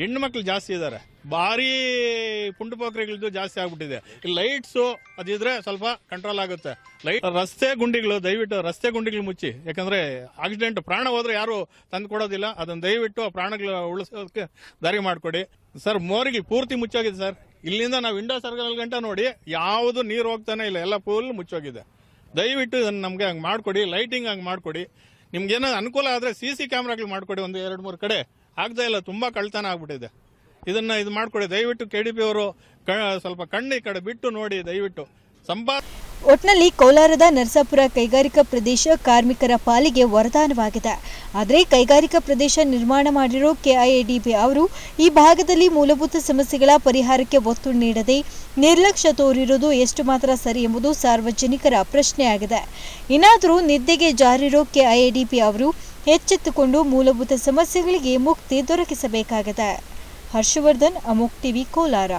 ಹೆಣ್ಮಕ್ಳು ಜಾಸ್ತಿ ಇದ್ದಾರೆ ಭಾರಿ ಪುಂಡುಪೋಖ್ರಿಗಳದ್ದು ಜಾಸ್ತಿ ಆಗ್ಬಿಟ್ಟಿದೆ. ಇಲ್ಲಿ ಲೈಟ್ಸು ಅದಿದ್ರೆ ಸ್ವಲ್ಪ ಕಂಟ್ರೋಲ್ ಆಗುತ್ತೆ. ಲೈಟ್ ರಸ್ತೆ ಗುಂಡಿಗಳು, ದಯವಿಟ್ಟು ರಸ್ತೆ ಗುಂಡಿಗಳು ಮುಚ್ಚಿ. ಯಾಕಂದ್ರೆ ಆಕ್ಸಿಡೆಂಟ್ ಪ್ರಾಣ ಹೋದ್ರೆ ಯಾರು ತಂದು ಕೊಡೋದಿಲ್ಲ. ಅದನ್ನ ದಯವಿಟ್ಟು ಪ್ರಾಣಗಳು ಉಳಿಸೋದಕ್ಕೆ ದಾರಿ ಮಾಡಿಕೊಡಿ. ಸರ್ ಮೋರಿಗೆ ಪೂರ್ತಿ ಮುಚ್ಚೋಗಿದೆ ಸರ್ ಇಲ್ಲಿಂದ ನಾವು ವಿಂಡೋ ಸರ್ಕಲ್ ಗಂಟ ನೋಡಿ ಯಾವುದು ನೀರು ಹೋಗ್ತಾನೆ ಇಲ್ಲ, ಎಲ್ಲ ಫುಲ್ ಮುಚ್ಚೋಗಿದೆ. ದಯವಿಟ್ಟು ಇದನ್ನು ನಮಗೆ ಹಂಗೆ ಮಾಡ್ಕೊಡಿ ಲೈಟಿಂಗ್ ಹಂಗೆ ಮಾಡ್ಕೊಡಿ. ನಿಮ್ಗೆ ಏನೋ ಅನುಕೂಲ ಆದ್ರೆ ಸಿ ಸಿ ಕ್ಯಾಮ್ರಾಗಳು ಮಾಡ್ಕೊಡಿ, ಒಂದು ಎರಡು ಮೂರು ಕಡೆ. ಆಗ್ತಾ ಇಲ್ಲ, ತುಂಬಾ ಕಳ್ತನ ಆಗ್ಬಿಟ್ಟಿದೆ. ಇದನ್ನ ಇದು ಮಾಡ್ಕೊಡಿ, ದಯವಿಟ್ಟು ಕೆ ಡಿ ಪಿ ಅವರು ಸ್ವಲ್ಪ ಕಣ್ಣು ಕಡೆ ಬಿಟ್ಟು ನೋಡಿ, ದಯವಿಟ್ಟು. ಸಂಪಾದ ಒಟ್ನಲ್ಲಿ ಕೋಲಾರದ ನರಸಾಪುರ ಕೈಗಾರಿಕಾ ಪ್ರದೇಶ ಕಾರ್ಮಿಕರ ಪಾಲಿಗೆ ವರದಾನವಾಗಿದೆ. ಆದರೆ ಕೈಗಾರಿಕಾ ಪ್ರದೇಶ ನಿರ್ಮಾಣ ಮಾಡಿರೋ ಕೆಐಎಡಿಬಿ ಅವರು ಈ ಭಾಗದಲ್ಲಿ ಮೂಲಭೂತ ಸಮಸ್ಯೆಗಳ ಪರಿಹಾರಕ್ಕೆ ಒತ್ತು ನೀಡದೆ ನಿರ್ಲಕ್ಷ್ಯ ತೋರಿರುವುದು ಎಷ್ಟು ಮಾತ್ರ ಸರಿ ಎಂಬುದು ಸಾರ್ವಜನಿಕರ ಪ್ರಶ್ನೆಯಾಗಿದೆ. ಇನ್ನಾದರೂ ನಿದ್ದೆಗೆ ಜಾರಿರೋ ಕೆಐಎಡಿಬಿ ಅವರು ಎಚ್ಚೆತ್ತುಕೊಂಡು ಮೂಲಭೂತ ಸಮಸ್ಯೆಗಳಿಗೆ ಮುಕ್ತಿ ದೊರಕಿಸಬೇಕಾಗಿದೆ. ಹರ್ಷವರ್ಧನ್, ಅಮೋಕ್ ಟಿವಿ, ಕೋಲಾರ.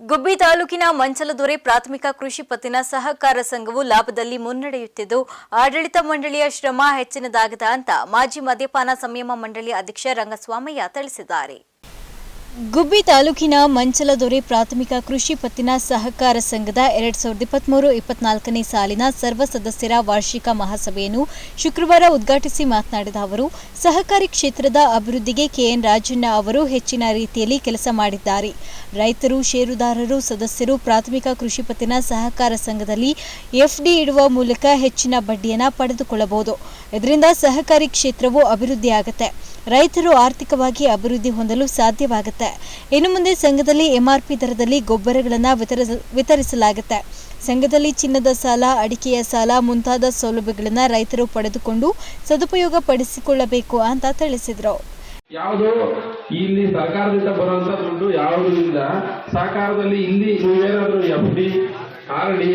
ಗುಬ್ಬಿ ತಾಲೂಕಿನ ಮಂಚಲದೊರೆ ಪ್ರಾಥಮಿಕ ಕೃಷಿ ಪತ್ತಿನ ಸಹಕಾರ ಸಂಘವು ಲಾಭದಲ್ಲಿ ಮುನ್ನಡೆಯುತ್ತಿದ್ದು, ಆಡಳಿತ ಮಂಡಳಿಯ ಶ್ರಮ ಹೆಚ್ಚಿನದಾಗದ ಅಂತ ಮಾಜಿ ಮದ್ಯಪಾನ ಸಂಯಮ ಮಂಡಳಿ ಅಧ್ಯಕ್ಷ ರಂಗಸ್ವಾಮಯ್ಯ ತಿಳಿಸಿದ್ದಾರೆ. ಗುಬ್ಬಿ ತಾಲೂಕಿನ ಮಂಚಲದೊರೆ ಪ್ರಾಥಮಿಕ ಕೃಷಿ ಪತ್ತಿನ ಸಹಕಾರ ಸಂಘದ ಎರಡ್ ಸಾವಿರದ ಇಪ್ಪತ್ಮೂರು ಇಪ್ಪತ್ನಾಲ್ಕನೇ ಸಾಲಿನ ಸರ್ವ ಸದಸ್ಯರ ವಾರ್ಷಿಕ ಮಹಾಸಭೆಯನ್ನು ಶುಕ್ರವಾರ ಉದ್ಘಾಟಿಸಿ ಮಾತನಾಡಿದ ಅವರು, ಸಹಕಾರಿ ಕ್ಷೇತ್ರದ ಅಭಿವೃದ್ಧಿಗೆ ಕೆಎನ್ ರಾಜಣ್ಣ ಅವರು ಹೆಚ್ಚಿನ ರೀತಿಯಲ್ಲಿ ಕೆಲಸ ಮಾಡಿದ್ದಾರೆ. ರೈತರು, ಷೇರುದಾರರು, ಸದಸ್ಯರು ಪ್ರಾಥಮಿಕ ಕೃಷಿ ಪತ್ತಿನ ಸಹಕಾರ ಸಂಘದಲ್ಲಿ ಎಫ್ಡಿ ಇಡುವ ಮೂಲಕ ಹೆಚ್ಚಿನ ಬಡ್ಡಿಯನ್ನು ಪಡೆದುಕೊಳ್ಳಬಹುದು. ಇದರಿಂದ ಸಹಕಾರಿ ಕ್ಷೇತ್ರವು ಅಭಿವೃದ್ಧಿಯಾಗುತ್ತೆ. ರೈತರು ಆರ್ಥಿಕವಾಗಿ ಅಭಿವೃದ್ಧಿ ಹೊಂದಲು ಸಾಧ್ಯವಾಗುತ್ತೆ. ಇನ್ನು ಮುಂದೆ ಸಂಘದಲ್ಲಿ ಎಂಆರ್ಪಿ ದರದಲ್ಲಿ ಗೊಬ್ಬರಗಳನ್ನು ವಿತರಿಸ, ವಿತರಿಸಲಾಗುತ್ತೆ. ಸಂಘದಲ್ಲಿ ಚಿನ್ನದ ಸಾಲ, ಅಡಿಕೆಯ ಸಾಲ ಮುಂತಾದ ಸೌಲಭ್ಯಗಳನ್ನು ರೈತರು ಪಡೆದುಕೊಂಡು ಸದುಪಯೋಗ ಪಡಿಸಿಕೊಳ್ಳಬೇಕು ಅಂತ ತಿಳಿಸಿದರು. ಯಾವುದು ಇಲ್ಲಿ ಸರ್ಕಾರದಿಂದ ಬರುವಂತ ದುಡ್ಡು ಯಾವುದರಿಂದ? ಇಲ್ಲ ಸಹಕಾರದಲ್ಲಿ ಇಲ್ಲಿ ನೀವೇನಾದ್ರೂ ಎಫ್ ಡಿ ಆರ್ ಡಿ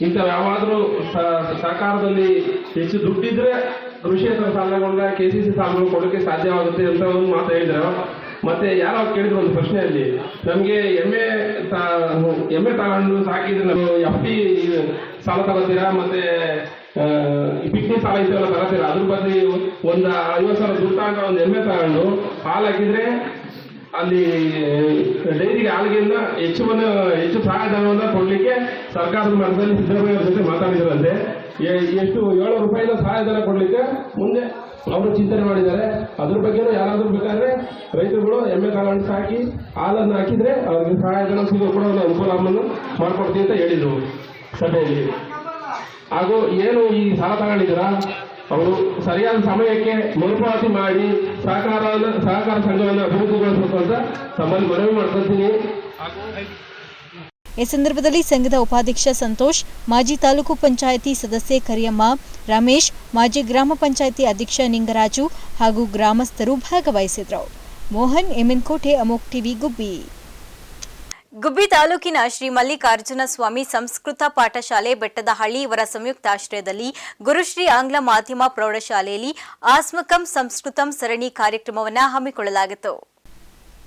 ಇಂಥವು ಯಾವಾದ್ರೂ ಸ- ಸಹಕಾರದಲ್ಲಿ ಹೆಚ್ಚು ದುಡ್ಡಿದ್ರೆ ಕೃಷಿಯೇತರ ಸಾಲಗಳನ್ನ ಕೆ ಸಿ ಸಿ ಸಾಲಗಳು ಕೊಡೋಕೆ ಸಾಧ್ಯವಾಗುತ್ತೆ ಅಂತ ಒಂದು ಮಾತು ಹೇಳಿದ್ರು. ಮತ್ತೆ ಯಾರೋ ಕೇಳಿದ್ರು ಒಂದು ಪ್ರಶ್ನೆಯಲ್ಲಿ, ನಮಗೆ ಎಮ್ಮೆ ಎಮ್ಮೆ ತಗೊಂಡು ಸಾಕಿದ್ರೆ ನಾವು ಎಫ್ ಡಿ ಸಾಲ ತಗೋತೀರಾ ಮತ್ತೆ ಪಿಕ್ನಿಕ್ ಸಾಲ ಇಂಥವೆಲ್ಲ ತಗೋತೀರಾ? ಅದ್ರ ಬದಲು ಒಂದು ಐವತ್ತು ಸಾವಿರ ದುಡ್ಡು ಒಂದು ಎಮ್ಮೆ ತಗೊಂಡು ಹಾಲು ಅಲ್ಲಿ ಡೈರಿಗೆ ಹಾಲಿಗಿಂತ ಹೆಚ್ಚು ಹೆಚ್ಚು ಸಹಾಯಧನವನ್ನ ಕೊಡ್ಲಿಕ್ಕೆ ಸರ್ಕಾರದ ಮಟ್ಟದಲ್ಲಿ ಸಿದ್ದರಾಮಯ್ಯ ಜೊತೆ ಮಾತಾಡಿದ್ರಂತೆ. ಎಷ್ಟು ಏಳು ರೂಪಾಯಿನ ಸಹಾಯಧನ ಕೊಡ್ಲಿಕ್ಕೆ ಮುಂದೆ ಅವರು ಚಿಂತನೆ ಮಾಡಿದ್ದಾರೆ. ಅದ್ರ ಬಗ್ಗೆನೂ ಯಾರಾದರೂ ಬೇಕಾದ್ರೆ ರೈತರುಗಳು ಎಮ್ಮೆ ಕಾಳನ್ನು ಸಾಕಿ, ಹಾಲನ್ನು ಹಾಕಿದ್ರೆ ಅವ್ರಿಗೆ ಸಹಾಯಧನ ಸಿಗೋ ಕೂಡ ಒಂದು ಅನುಕೂಲವನ್ನು ಮಾಡ್ಕೊಡ್ತೀವಿ ಅಂತ ಹೇಳಿದ್ರು ಸಭೆಯಲ್ಲಿ. ಹಾಗೂ ಏನು ಈ ಸಾಲ ತಗೊಂಡಿದ್ದೀರಾ? ಅವರು ಸರಿಯಾದ ಸಮಯಕ್ಕೆ ಮರುಪಾವತಿ ಮಾಡಿ ಸಹಕಾರ ಸಹಕಾರ ಸಂಘವನ್ನು ಅಭಿವೃದ್ಧಿಗೊಳಿಸಬೇಕು ಅಂತ ತಮ್ಮಲ್ಲಿ ಮನವಿ ಮಾಡ್ಕೊಳ್ತೀನಿ. ಈ ಸಂದರ್ಭದಲ್ಲಿ ಸಂಘದ ಉಪಾಧ್ಯಕ್ಷ ಸಂತೋಷ್, ಮಾಜಿ ತಾಲೂಕು ಪಂಚಾಯಿತಿ ಸದಸ್ಯೆ ಕರಿಯಮ್ಮ, ರಮೇಶ್, ಮಾಜಿ ಗ್ರಾಮ ಪಂಚಾಯಿತಿ ಅಧ್ಯಕ್ಷ ನಿಂಗರಾಜು ಹಾಗೂ ಗ್ರಾಮಸ್ಥರು ಭಾಗವಹಿಸಿದರು. ಮೋಹನ್ ಎಮ್ಎನ್ಕೋಟೆ ಅಮೋಕ್ ಟಿವಿ, ಗುಬ್ಬಿ. ಗುಬ್ಬಿ ತಾಲೂಕಿನ ಶ್ರೀ ಮಲ್ಲಿಕಾರ್ಜುನ ಸ್ವಾಮಿ ಸಂಸ್ಕೃತ ಪಾಠಶಾಲೆ ಬೆಟ್ಟದಹಳ್ಳಿ ಇವರ ಸಂಯುಕ್ತಾಶ್ರಯದಲ್ಲಿ ಗುರುಶ್ರೀ ಆಂಗ್ಲ ಮಾಧ್ಯಮ ಪ್ರೌಢಶಾಲೆಯಲ್ಲಿ ಆಸ್ಮಕಂ ಸಂಸ್ಕೃತಂ ಸರಣಿ ಕಾರ್ಯಕ್ರಮವನ್ನು ಹಮ್ಮಿಕೊಳ್ಳಲಾಗಿತ್ತು.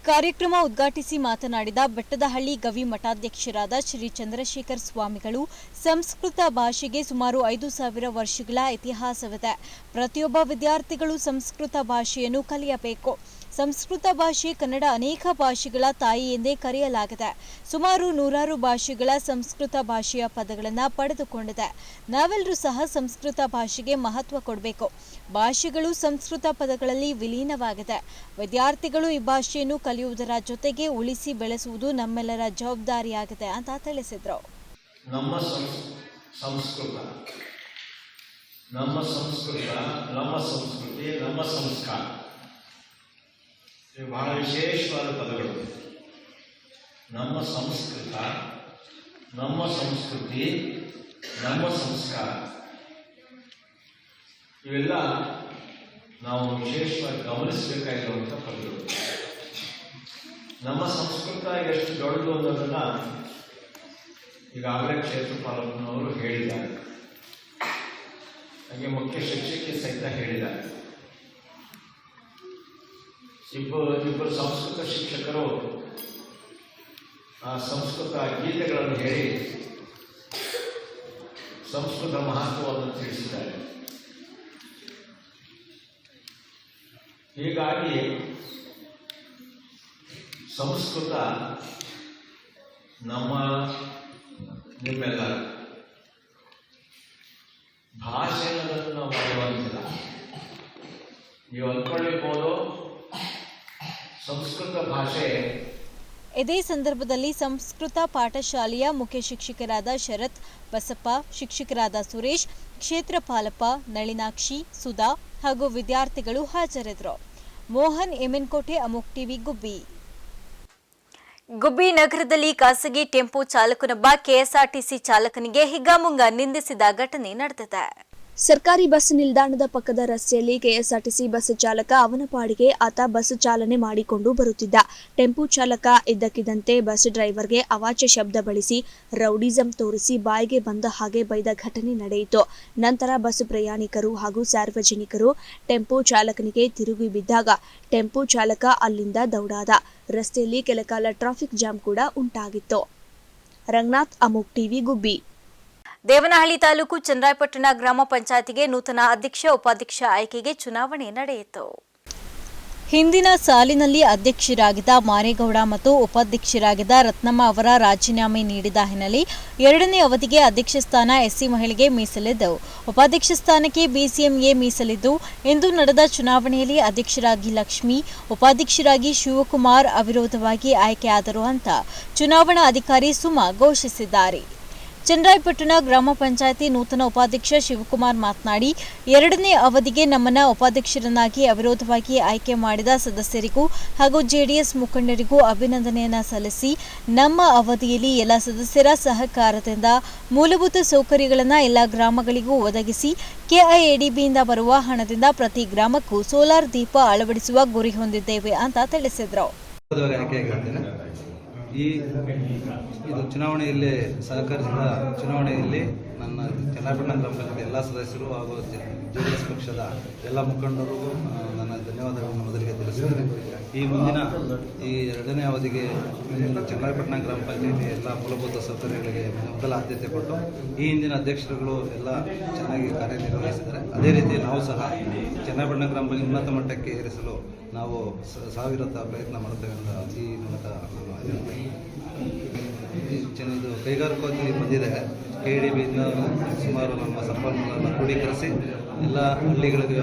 ಕಾರ್ಯಕ್ರಮ ಉದ್ಘಾಟಿಸಿ ಮಾತನಾಡಿದ ಬೆಟ್ಟದಹಳ್ಳಿ ಗವಿ ಮಠಾಧ್ಯಕ್ಷರಾದ ಶ್ರೀ ಚಂದ್ರಶೇಖರ್ ಸ್ವಾಮಿಗಳು, ಸಂಸ್ಕೃತ ಭಾಷೆಗೆ ಸುಮಾರು ಐದು ಸಾವಿರ ವರ್ಷಗಳ ಇತಿಹಾಸವಿದೆ. ಪ್ರತಿಯೊಬ್ಬ ವಿದ್ಯಾರ್ಥಿಗಳು ಸಂಸ್ಕೃತ ಭಾಷೆಯನ್ನು ಕಲಿಯಬೇಕು. ಸಂಸ್ಕೃತ ಭಾಷೆ, ಕನ್ನಡ ಅನೇಕ ಭಾಷೆಗಳ ತಾಯಿ ಎಂದೇ ಕರೆಯಲಾಗಿದೆ. ಸುಮಾರು ನೂರಾರು ಭಾಷೆಗಳ ಸಂಸ್ಕೃತ ಭಾಷೆಯ ಪದಗಳನ್ನು ಪಡೆದುಕೊಂಡಿದೆ. ನಾವೆಲ್ಲರೂ ಸಹ ಸಂಸ್ಕೃತ ಭಾಷೆಗೆ ಮಹತ್ವ ಕೊಡಬೇಕು. ಭಾಷೆಗಳು ಸಂಸ್ಕೃತ ಪದಗಳಲ್ಲಿ ವಿಲೀನವಾಗಿದೆ. ವಿದ್ಯಾರ್ಥಿಗಳು ಈ ಭಾಷೆಯನ್ನು ಕಲಿಯುವುದರ ಜೊತೆಗೆ ಉಳಿಸಿ ಬೆಳೆಸುವುದು ನಮ್ಮೆಲ್ಲರ ಜವಾಬ್ದಾರಿಯಾಗಿದೆ ಅಂತ ತಿಳಿಸಿದರು. ನಮ್ಮ ಸಂಸ್, ಸಂಸ್ಕೃತ. ನಮ್ಮ ಸಂಸ್ಕೃತ, ನಮ್ಮ ಸಂಸ್ಕೃತಿ, ನಮ್ಮ ಸಂಸ್ಕಾರ. ಇವು ಬಹಳ ವಿಶೇಷವಾದ ಪದಗಳು. ನಮ್ಮ ಸಂಸ್ಕೃತ, ನಮ್ಮ ಸಂಸ್ಕೃತಿ, ನಮ್ಮ ಸಂಸ್ಕಾರ. ಇವೆಲ್ಲ ನಾವು ವಿಶೇಷವಾಗಿ ಗಮನಿಸಬೇಕಾಗಿರುವಂಥ ಪದಗಳು. ನಮ್ಮ ಸಂಸ್ಕೃತ ಎಷ್ಟು ದೊಡ್ಡದು ಅನ್ನೋದನ್ನು ಈಗಾಗಲೇ ಕ್ಷೇತ್ರಪಾಲನವರು ಹೇಳಿದ್ದಾರೆ. ಹಾಗೆ ಮುಖ್ಯ ಶಿಕ್ಷಕಿ ಸಹಿತ ಹೇಳಿದ್ದಾರೆ. ಇಬ್ಬರು ಇಬ್ಬರು ಸಂಸ್ಕೃತ ಶಿಕ್ಷಕರು ಆ ಸಂಸ್ಕೃತ ಗೀತೆಗಳನ್ನು ಹೇಳಿ ಸಂಸ್ಕೃತ ಮಹತ್ವವನ್ನು ತಿಳಿಸಿದ್ದಾರೆ. ಹೀಗಾಗಿ ಸಂಸ್ಕೃತ ನಮ್ಮ ನಿಮ್ಮೆಲ್ಲರ ಭಾಷೆಗಳನ್ನು ನಾವು ಮರೆಯುವಂತಿಲ್ಲ ನೀವು ಅಂದ್ಕೊಳ್ಳಿರ್ಬೋದು ಸಂಸ್ಕೃತ ಭಾಷೆ. ಇದೇ ಸಂದರ್ಭದಲ್ಲಿ ಸಂಸ್ಕೃತ ಪಾಠಶಾಲೆಯ ಮುಖ್ಯ ಶಿಕ್ಷಕರಾದ ಶರತ್ ಬಸಪ್ಪ ಶಿಕ್ಷಕರಾದ ಸುರೇಶ್ ಕ್ಷೇತ್ರಪಾಲಪ್ಪ ನಳಿನಾಕ್ಷಿ ಸುಧಾ ಹಾಗೂ ವಿದ್ಯಾರ್ಥಿಗಳು ಹಾಜರಿದ್ದರು. ಮೋಹನ್ ಎಮೆನ್ಕೋಟೆ ಅಮೋಕ್ ಟಿವಿ ಗುಬ್ಬಿ. ಗುಬ್ಬಿ ನಗರದಲ್ಲಿ ಖಾಸಗಿ ಟೆಂಪೋ ಚಾಲಕನೊಬ್ಬ ಕೆಎಸ್ಆರ್ಟಿಸಿ ಚಾಲಕನಿಗೆ ಹಿಗ್ಗಾಮುಂಗ ನಿಂದಿಸಿದ ಘಟನೆ ನಡೆದಿದೆ. ಸರ್ಕಾರಿ ಬಸ್ ನಿಲ್ದಾಣದ ಪಕ್ಕದ ರಸ್ತೆಯಲ್ಲಿ ಕೆಎಸ್ಆರ್ಟಿಸಿ ಬಸ್ ಚಾಲಕ ಅವನ ಪಾಡಿಗೆ ಆತ ಬಸ್ ಚಾಲನೆ ಮಾಡಿಕೊಂಡು ಬರುತ್ತಿದ್ದ. ಟೆಂಪೋ ಚಾಲಕ ಇದ್ದಕ್ಕಿದ್ದಂತೆ ಬಸ್ ಡ್ರೈವರ್ಗೆ ಅವಾಚ್ಯ ಶಬ್ದ ಬಳಸಿ ರೌಡಿಸಂ ತೋರಿಸಿ ಬಾಯಿಗೆ ಬಂದ ಹಾಗೆ ಬೈದ ಘಟನೆ ನಡೆಯಿತು. ನಂತರ ಬಸ್ ಪ್ರಯಾಣಿಕರು ಹಾಗೂ ಸಾರ್ವಜನಿಕರು ಟೆಂಪೋ ಚಾಲಕನಿಗೆ ತಿರುಗಿ ಬಿದ್ದಾಗ ಟೆಂಪೋ ಚಾಲಕ ಅಲ್ಲಿಂದ ದೌಡಾದ. ರಸ್ತೆಯಲ್ಲಿ ಕೆಲಕಾಲ ಟ್ರಾಫಿಕ್ ಜಾಮ್ ಕೂಡ ಉಂಟಾಗಿತ್ತು. ರಂಗನಾಥ್ ಅಮೋಕ್ ಟಿವಿ ಗುಬ್ಬಿ. ದೇವನಹಳ್ಳಿ ತಾಲೂಕು ಚಂದ್ರಾಯಪಟ್ಟಣ ಗ್ರಾಮ ಪಂಚಾಯತಿಗೆ ನೂತನ ಅಧ್ಯಕ್ಷ, ಉಪಾಧ್ಯಕ್ಷ ಆಯ್ಕೆಗೆ ಚುನಾವಣೆ ನಡೆಯಿತು. ಹಿಂದಿನ ಸಾಲಿನಲ್ಲಿ ಅಧ್ಯಕ್ಷರಾಗಿದ್ದ ಮಾರೇಗೌಡ ಮತ್ತು ಉಪಾಧ್ಯಕ್ಷರಾಗಿದ್ದ ರತ್ನಮ್ಮ ಅವರ ರಾಜೀನಾಮೆ ನೀಡಿದ ಹಿನ್ನೆಲೆ ಎರಡನೇ ಅವಧಿಗೆ ಅಧ್ಯಕ್ಷ ಸ್ಥಾನ ಎಸ್ಸಿ ಮಹಿಳೆಗೆ ಮೀಸಲಿದ್ದವು ಉಪಾಧ್ಯಕ್ಷ ಸ್ಥಾನಕ್ಕೆ ಬಿಸಿಎಂಎ ಮೀಸಲಿದ್ದು, ಇಂದು ನಡೆದ ಚುನಾವಣೆಯಲ್ಲಿ ಅಧ್ಯಕ್ಷರಾಗಿ ಲಕ್ಷ್ಮಿ, ಉಪಾಧ್ಯಕ್ಷರಾಗಿ ಶಿವಕುಮಾರ್ ಅವಿರೋಧವಾಗಿ ಆಯ್ಕೆಯಾದರು ಅಂತ ಚುನಾವಣಾ ಅಧಿಕಾರಿ ಸುಮಾ ಘೋಷಿಸಿದ್ದಾರೆ. ಚಂದ್ರಾಯಪಟ್ಟಣ ಗ್ರಾಮ ಪಂಚಾಯಿತಿ ನೂತನ ಉಪಾಧ್ಯಕ್ಷ ಶಿವಕುಮಾರ್ ಮಾತನಾಡಿ, ಎರಡನೇ ಅವಧಿಗೆ ನಮ್ಮನ್ನ ಉಪಾಧ್ಯಕ್ಷರನ್ನಾಗಿ ಅವಿರೋಧವಾಗಿ ಆಯ್ಕೆ ಮಾಡಿದ ಸದಸ್ಯರಿಗೂ ಹಾಗೂ ಜೆಡಿಎಸ್ ಮುಖಂಡರಿಗೂ ಅಭಿನಂದನೆಯನ್ನು ಸಲ್ಲಿಸಿ, ನಮ್ಮ ಅವಧಿಯಲ್ಲಿ ಎಲ್ಲ ಸದಸ್ಯರ ಸಹಕಾರದಿಂದ ಮೂಲಭೂತ ಸೌಕರ್ಯಗಳನ್ನು ಎಲ್ಲ ಗ್ರಾಮಗಳಿಗೂ ಒದಗಿಸಿ, ಕೆಐಎಡಿಬಿಯಿಂದ ಬರುವ ಹಣದಿಂದ ಪ್ರತಿ ಗ್ರಾಮಕ್ಕೂ ಸೋಲಾರ್ ದೀಪ ಅಳವಡಿಸುವ ಗುರಿ ಹೊಂದಿದ್ದೇವೆ ಅಂತ ತಿಳಿಸಿದರು. ಈ ಇದು ಚುನಾವಣೆಯಲ್ಲಿ ಸಹಕರಿಸಿದ ಚುನಾವಣೆಯಲ್ಲಿ ನನ್ನ ಚೆನ್ನಬಣ್ಣ ಗ್ರಾಮ ಪಂಚಾಯತ್ ಎಲ್ಲ ಸದಸ್ಯರು ಹಾಗೂ ಜ- ಡಿ ಎಸ್ ಪಕ್ಷದ ಎಲ್ಲ ಮುಖಂಡರಿಗೂ ನನ್ನ ಧನ್ಯವಾದಗಳನ್ನು ಮೊದಲಿಗೆ ತಿಳಿಸಿದ್ದೇನೆ ಈ ಮುಂದಿನ, ಈ ಎರಡನೇ ಅವಧಿಗೆ ಚನ್ನಪಟ್ಟಣ ಗ್ರಾಮ ಪಂಚಾಯತಿ ಎಲ್ಲ ಮೂಲಭೂತ ಸೌಕರ್ಯಗಳಿಗೆ ಮೊದಲ ಆದ್ಯತೆ ಕೊಟ್ಟು, ಈ ಹಿಂದಿನ ಅಧ್ಯಕ್ಷರುಗಳು ಎಲ್ಲ ಚೆನ್ನಾಗಿ ಕಾರ್ಯನಿರ್ವಹಿಸಿದ್ದಾರೆ. ಅದೇ ರೀತಿ ನಾವು ಸಹ ಚನ್ನಪಟ್ಟಣ ಗ್ರಾಮ ಪಂಚಾಯತಿ ಉನ್ನತ ಮಟ್ಟಕ್ಕೆ ಏರಿಸಲು ನಾವು ಸಾವಿರದ ಪ್ರಯತ್ನ ಮಾಡುತ್ತೇವೆ ಅಂತ ಈ ಮೂಲಕ ನಾನು ಕೈಗಾರಿಕೋದ್ಯಮಿ ಬಂದಿದೆ. ಕೆ ಡಿ ಬಿಯಿಂದ ಸುಮಾರು ನಮ್ಮ ಸಂಪನ್ಮೂಲಗಳನ್ನು ಕ್ರೋಢೀಕರಿಸಿ ಎಲ್ಲ ಹಳ್ಳಿಗಳಿಗೆ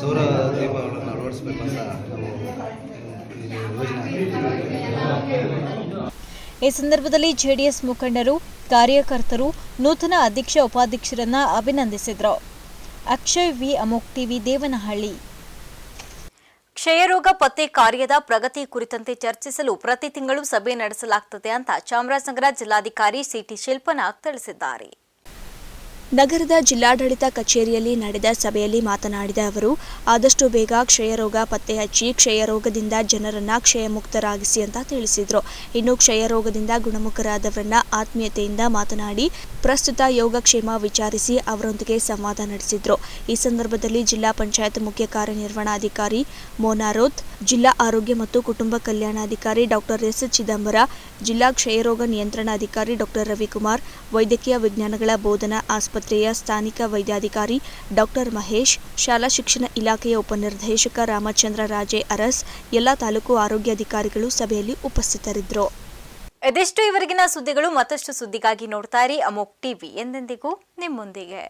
ಸೌರ ದೀಪಗಳನ್ನು ಅಳವಡಿಸ್ಬೇಕಂತ ನಾವು ಯೋಜನೆ. ಈ ಸಂದರ್ಭದಲ್ಲಿ ಜೆಡಿಎಸ್ ಮುಖಂಡರು, ಕಾರ್ಯಕರ್ತರು, ನೂತನ ಅಧ್ಯಕ್ಷ ಉಪಾಧ್ಯಕ್ಷರನ್ನ ಅಭಿನಂದಿಸಿದರು. Akshay V Amogh TV, Devanahalli. ಕ್ಷಯರೋಗ ಪತ್ತೆ ಕಾರ್ಯದ ಪ್ರಗತಿ ಕುರಿತಂತೆ ಚರ್ಚಿಸಲು ಪ್ರತಿ ತಿಂಗಳು ಸಭೆ ನಡೆಸಲಾಗುತ್ತದೆ ಅಂತ ಚಾಮರಾಜನಗರ ಜಿಲ್ಲಾಧಿಕಾರಿ ಸಿಟಿ ಶಿಲ್ಪನಾಗ್ ತಿಳಿಸಿದ್ದಾರೆ. ನಗರದ ಜಿಲ್ಲಾಡಳಿತ ಕಚೇರಿಯಲ್ಲಿ ನಡೆದ ಸಭೆಯಲ್ಲಿ ಮಾತನಾಡಿದ ಅವರು, ಆದಷ್ಟು ಬೇಗ ಕ್ಷಯರೋಗ ಪತ್ತೆ ಹಚ್ಚಿ ಕ್ಷಯರೋಗದಿಂದ ಜನರನ್ನ ಕ್ಷಯಮುಕ್ತರಾಗಿಸಿ ಅಂತ ತಿಳಿಸಿದರು. ಇನ್ನು ಕ್ಷಯರೋಗದಿಂದ ಗುಣಮುಖರಾದವರನ್ನ ಆತ್ಮೀಯತೆಯಿಂದ ಮಾತನಾಡಿ, ಪ್ರಸ್ತುತ ಯೋಗಕ್ಷೇಮ ವಿಚಾರಿಸಿ ಅವರೊಂದಿಗೆ ಸಂವಾದ ನಡೆಸಿದರು. ಈ ಸಂದರ್ಭದಲ್ಲಿ ಜಿಲ್ಲಾ ಪಂಚಾಯತ್ ಮುಖ್ಯ ಕಾರ್ಯನಿರ್ವಹಣಾಧಿಕಾರಿ ಮೋನಾರೋತ್ ಜಿಲ್ಲಾ ಆರೋಗ್ಯ ಮತ್ತು ಕುಟುಂಬ ಕಲ್ಯಾಣಾಧಿಕಾರಿ ಡಾಕ್ಟರ್ ಎಸ್. ಚಿದಂಬರ, ಜಿಲ್ಲಾ ಕ್ಷಯರೋಗ ನಿಯಂತ್ರಣಾಧಿಕಾರಿ ಡಾಕ್ಟರ್ ರವಿಕುಮಾರ್, ವೈದ್ಯಕೀಯ ವಿಜ್ಞಾನಗಳ ಬೋಧನಾ ಆಸ್ಪತ್ರೆಯ ಸ್ಥಾನಿಕ ವೈದ್ಯಾಧಿಕಾರಿ ಡಾಕ್ಟರ್ ಮಹೇಶ್, ಶಾಲಾ ಶಿಕ್ಷಣ ಇಲಾಖೆಯ ಉಪನಿರ್ದೇಶಕ ರಾಮಚಂದ್ರ ರಾಜೆ ಅರಸ್, ಎಲ್ಲ ತಾಲೂಕು ಆರೋಗ್ಯಾಧಿಕಾರಿಗಳು ಸಭೆಯಲ್ಲಿ ಉಪಸ್ಥಿತರಿದ್ದರು. ಇದಿಷ್ಟು ಇವರಿಗಿನ ಸುದ್ದಿಗಳು ಮತ್ತಷ್ಟು ಸುದ್ದಿಗಾಗಿ ನೋಡ್ತಾ ಇರಿ. ಅಮೋಕ್ ಟಿವಿ ಎಂದೆಂದಿಗೂ ನಿಮ್ಮೊಂದಿಗೆ.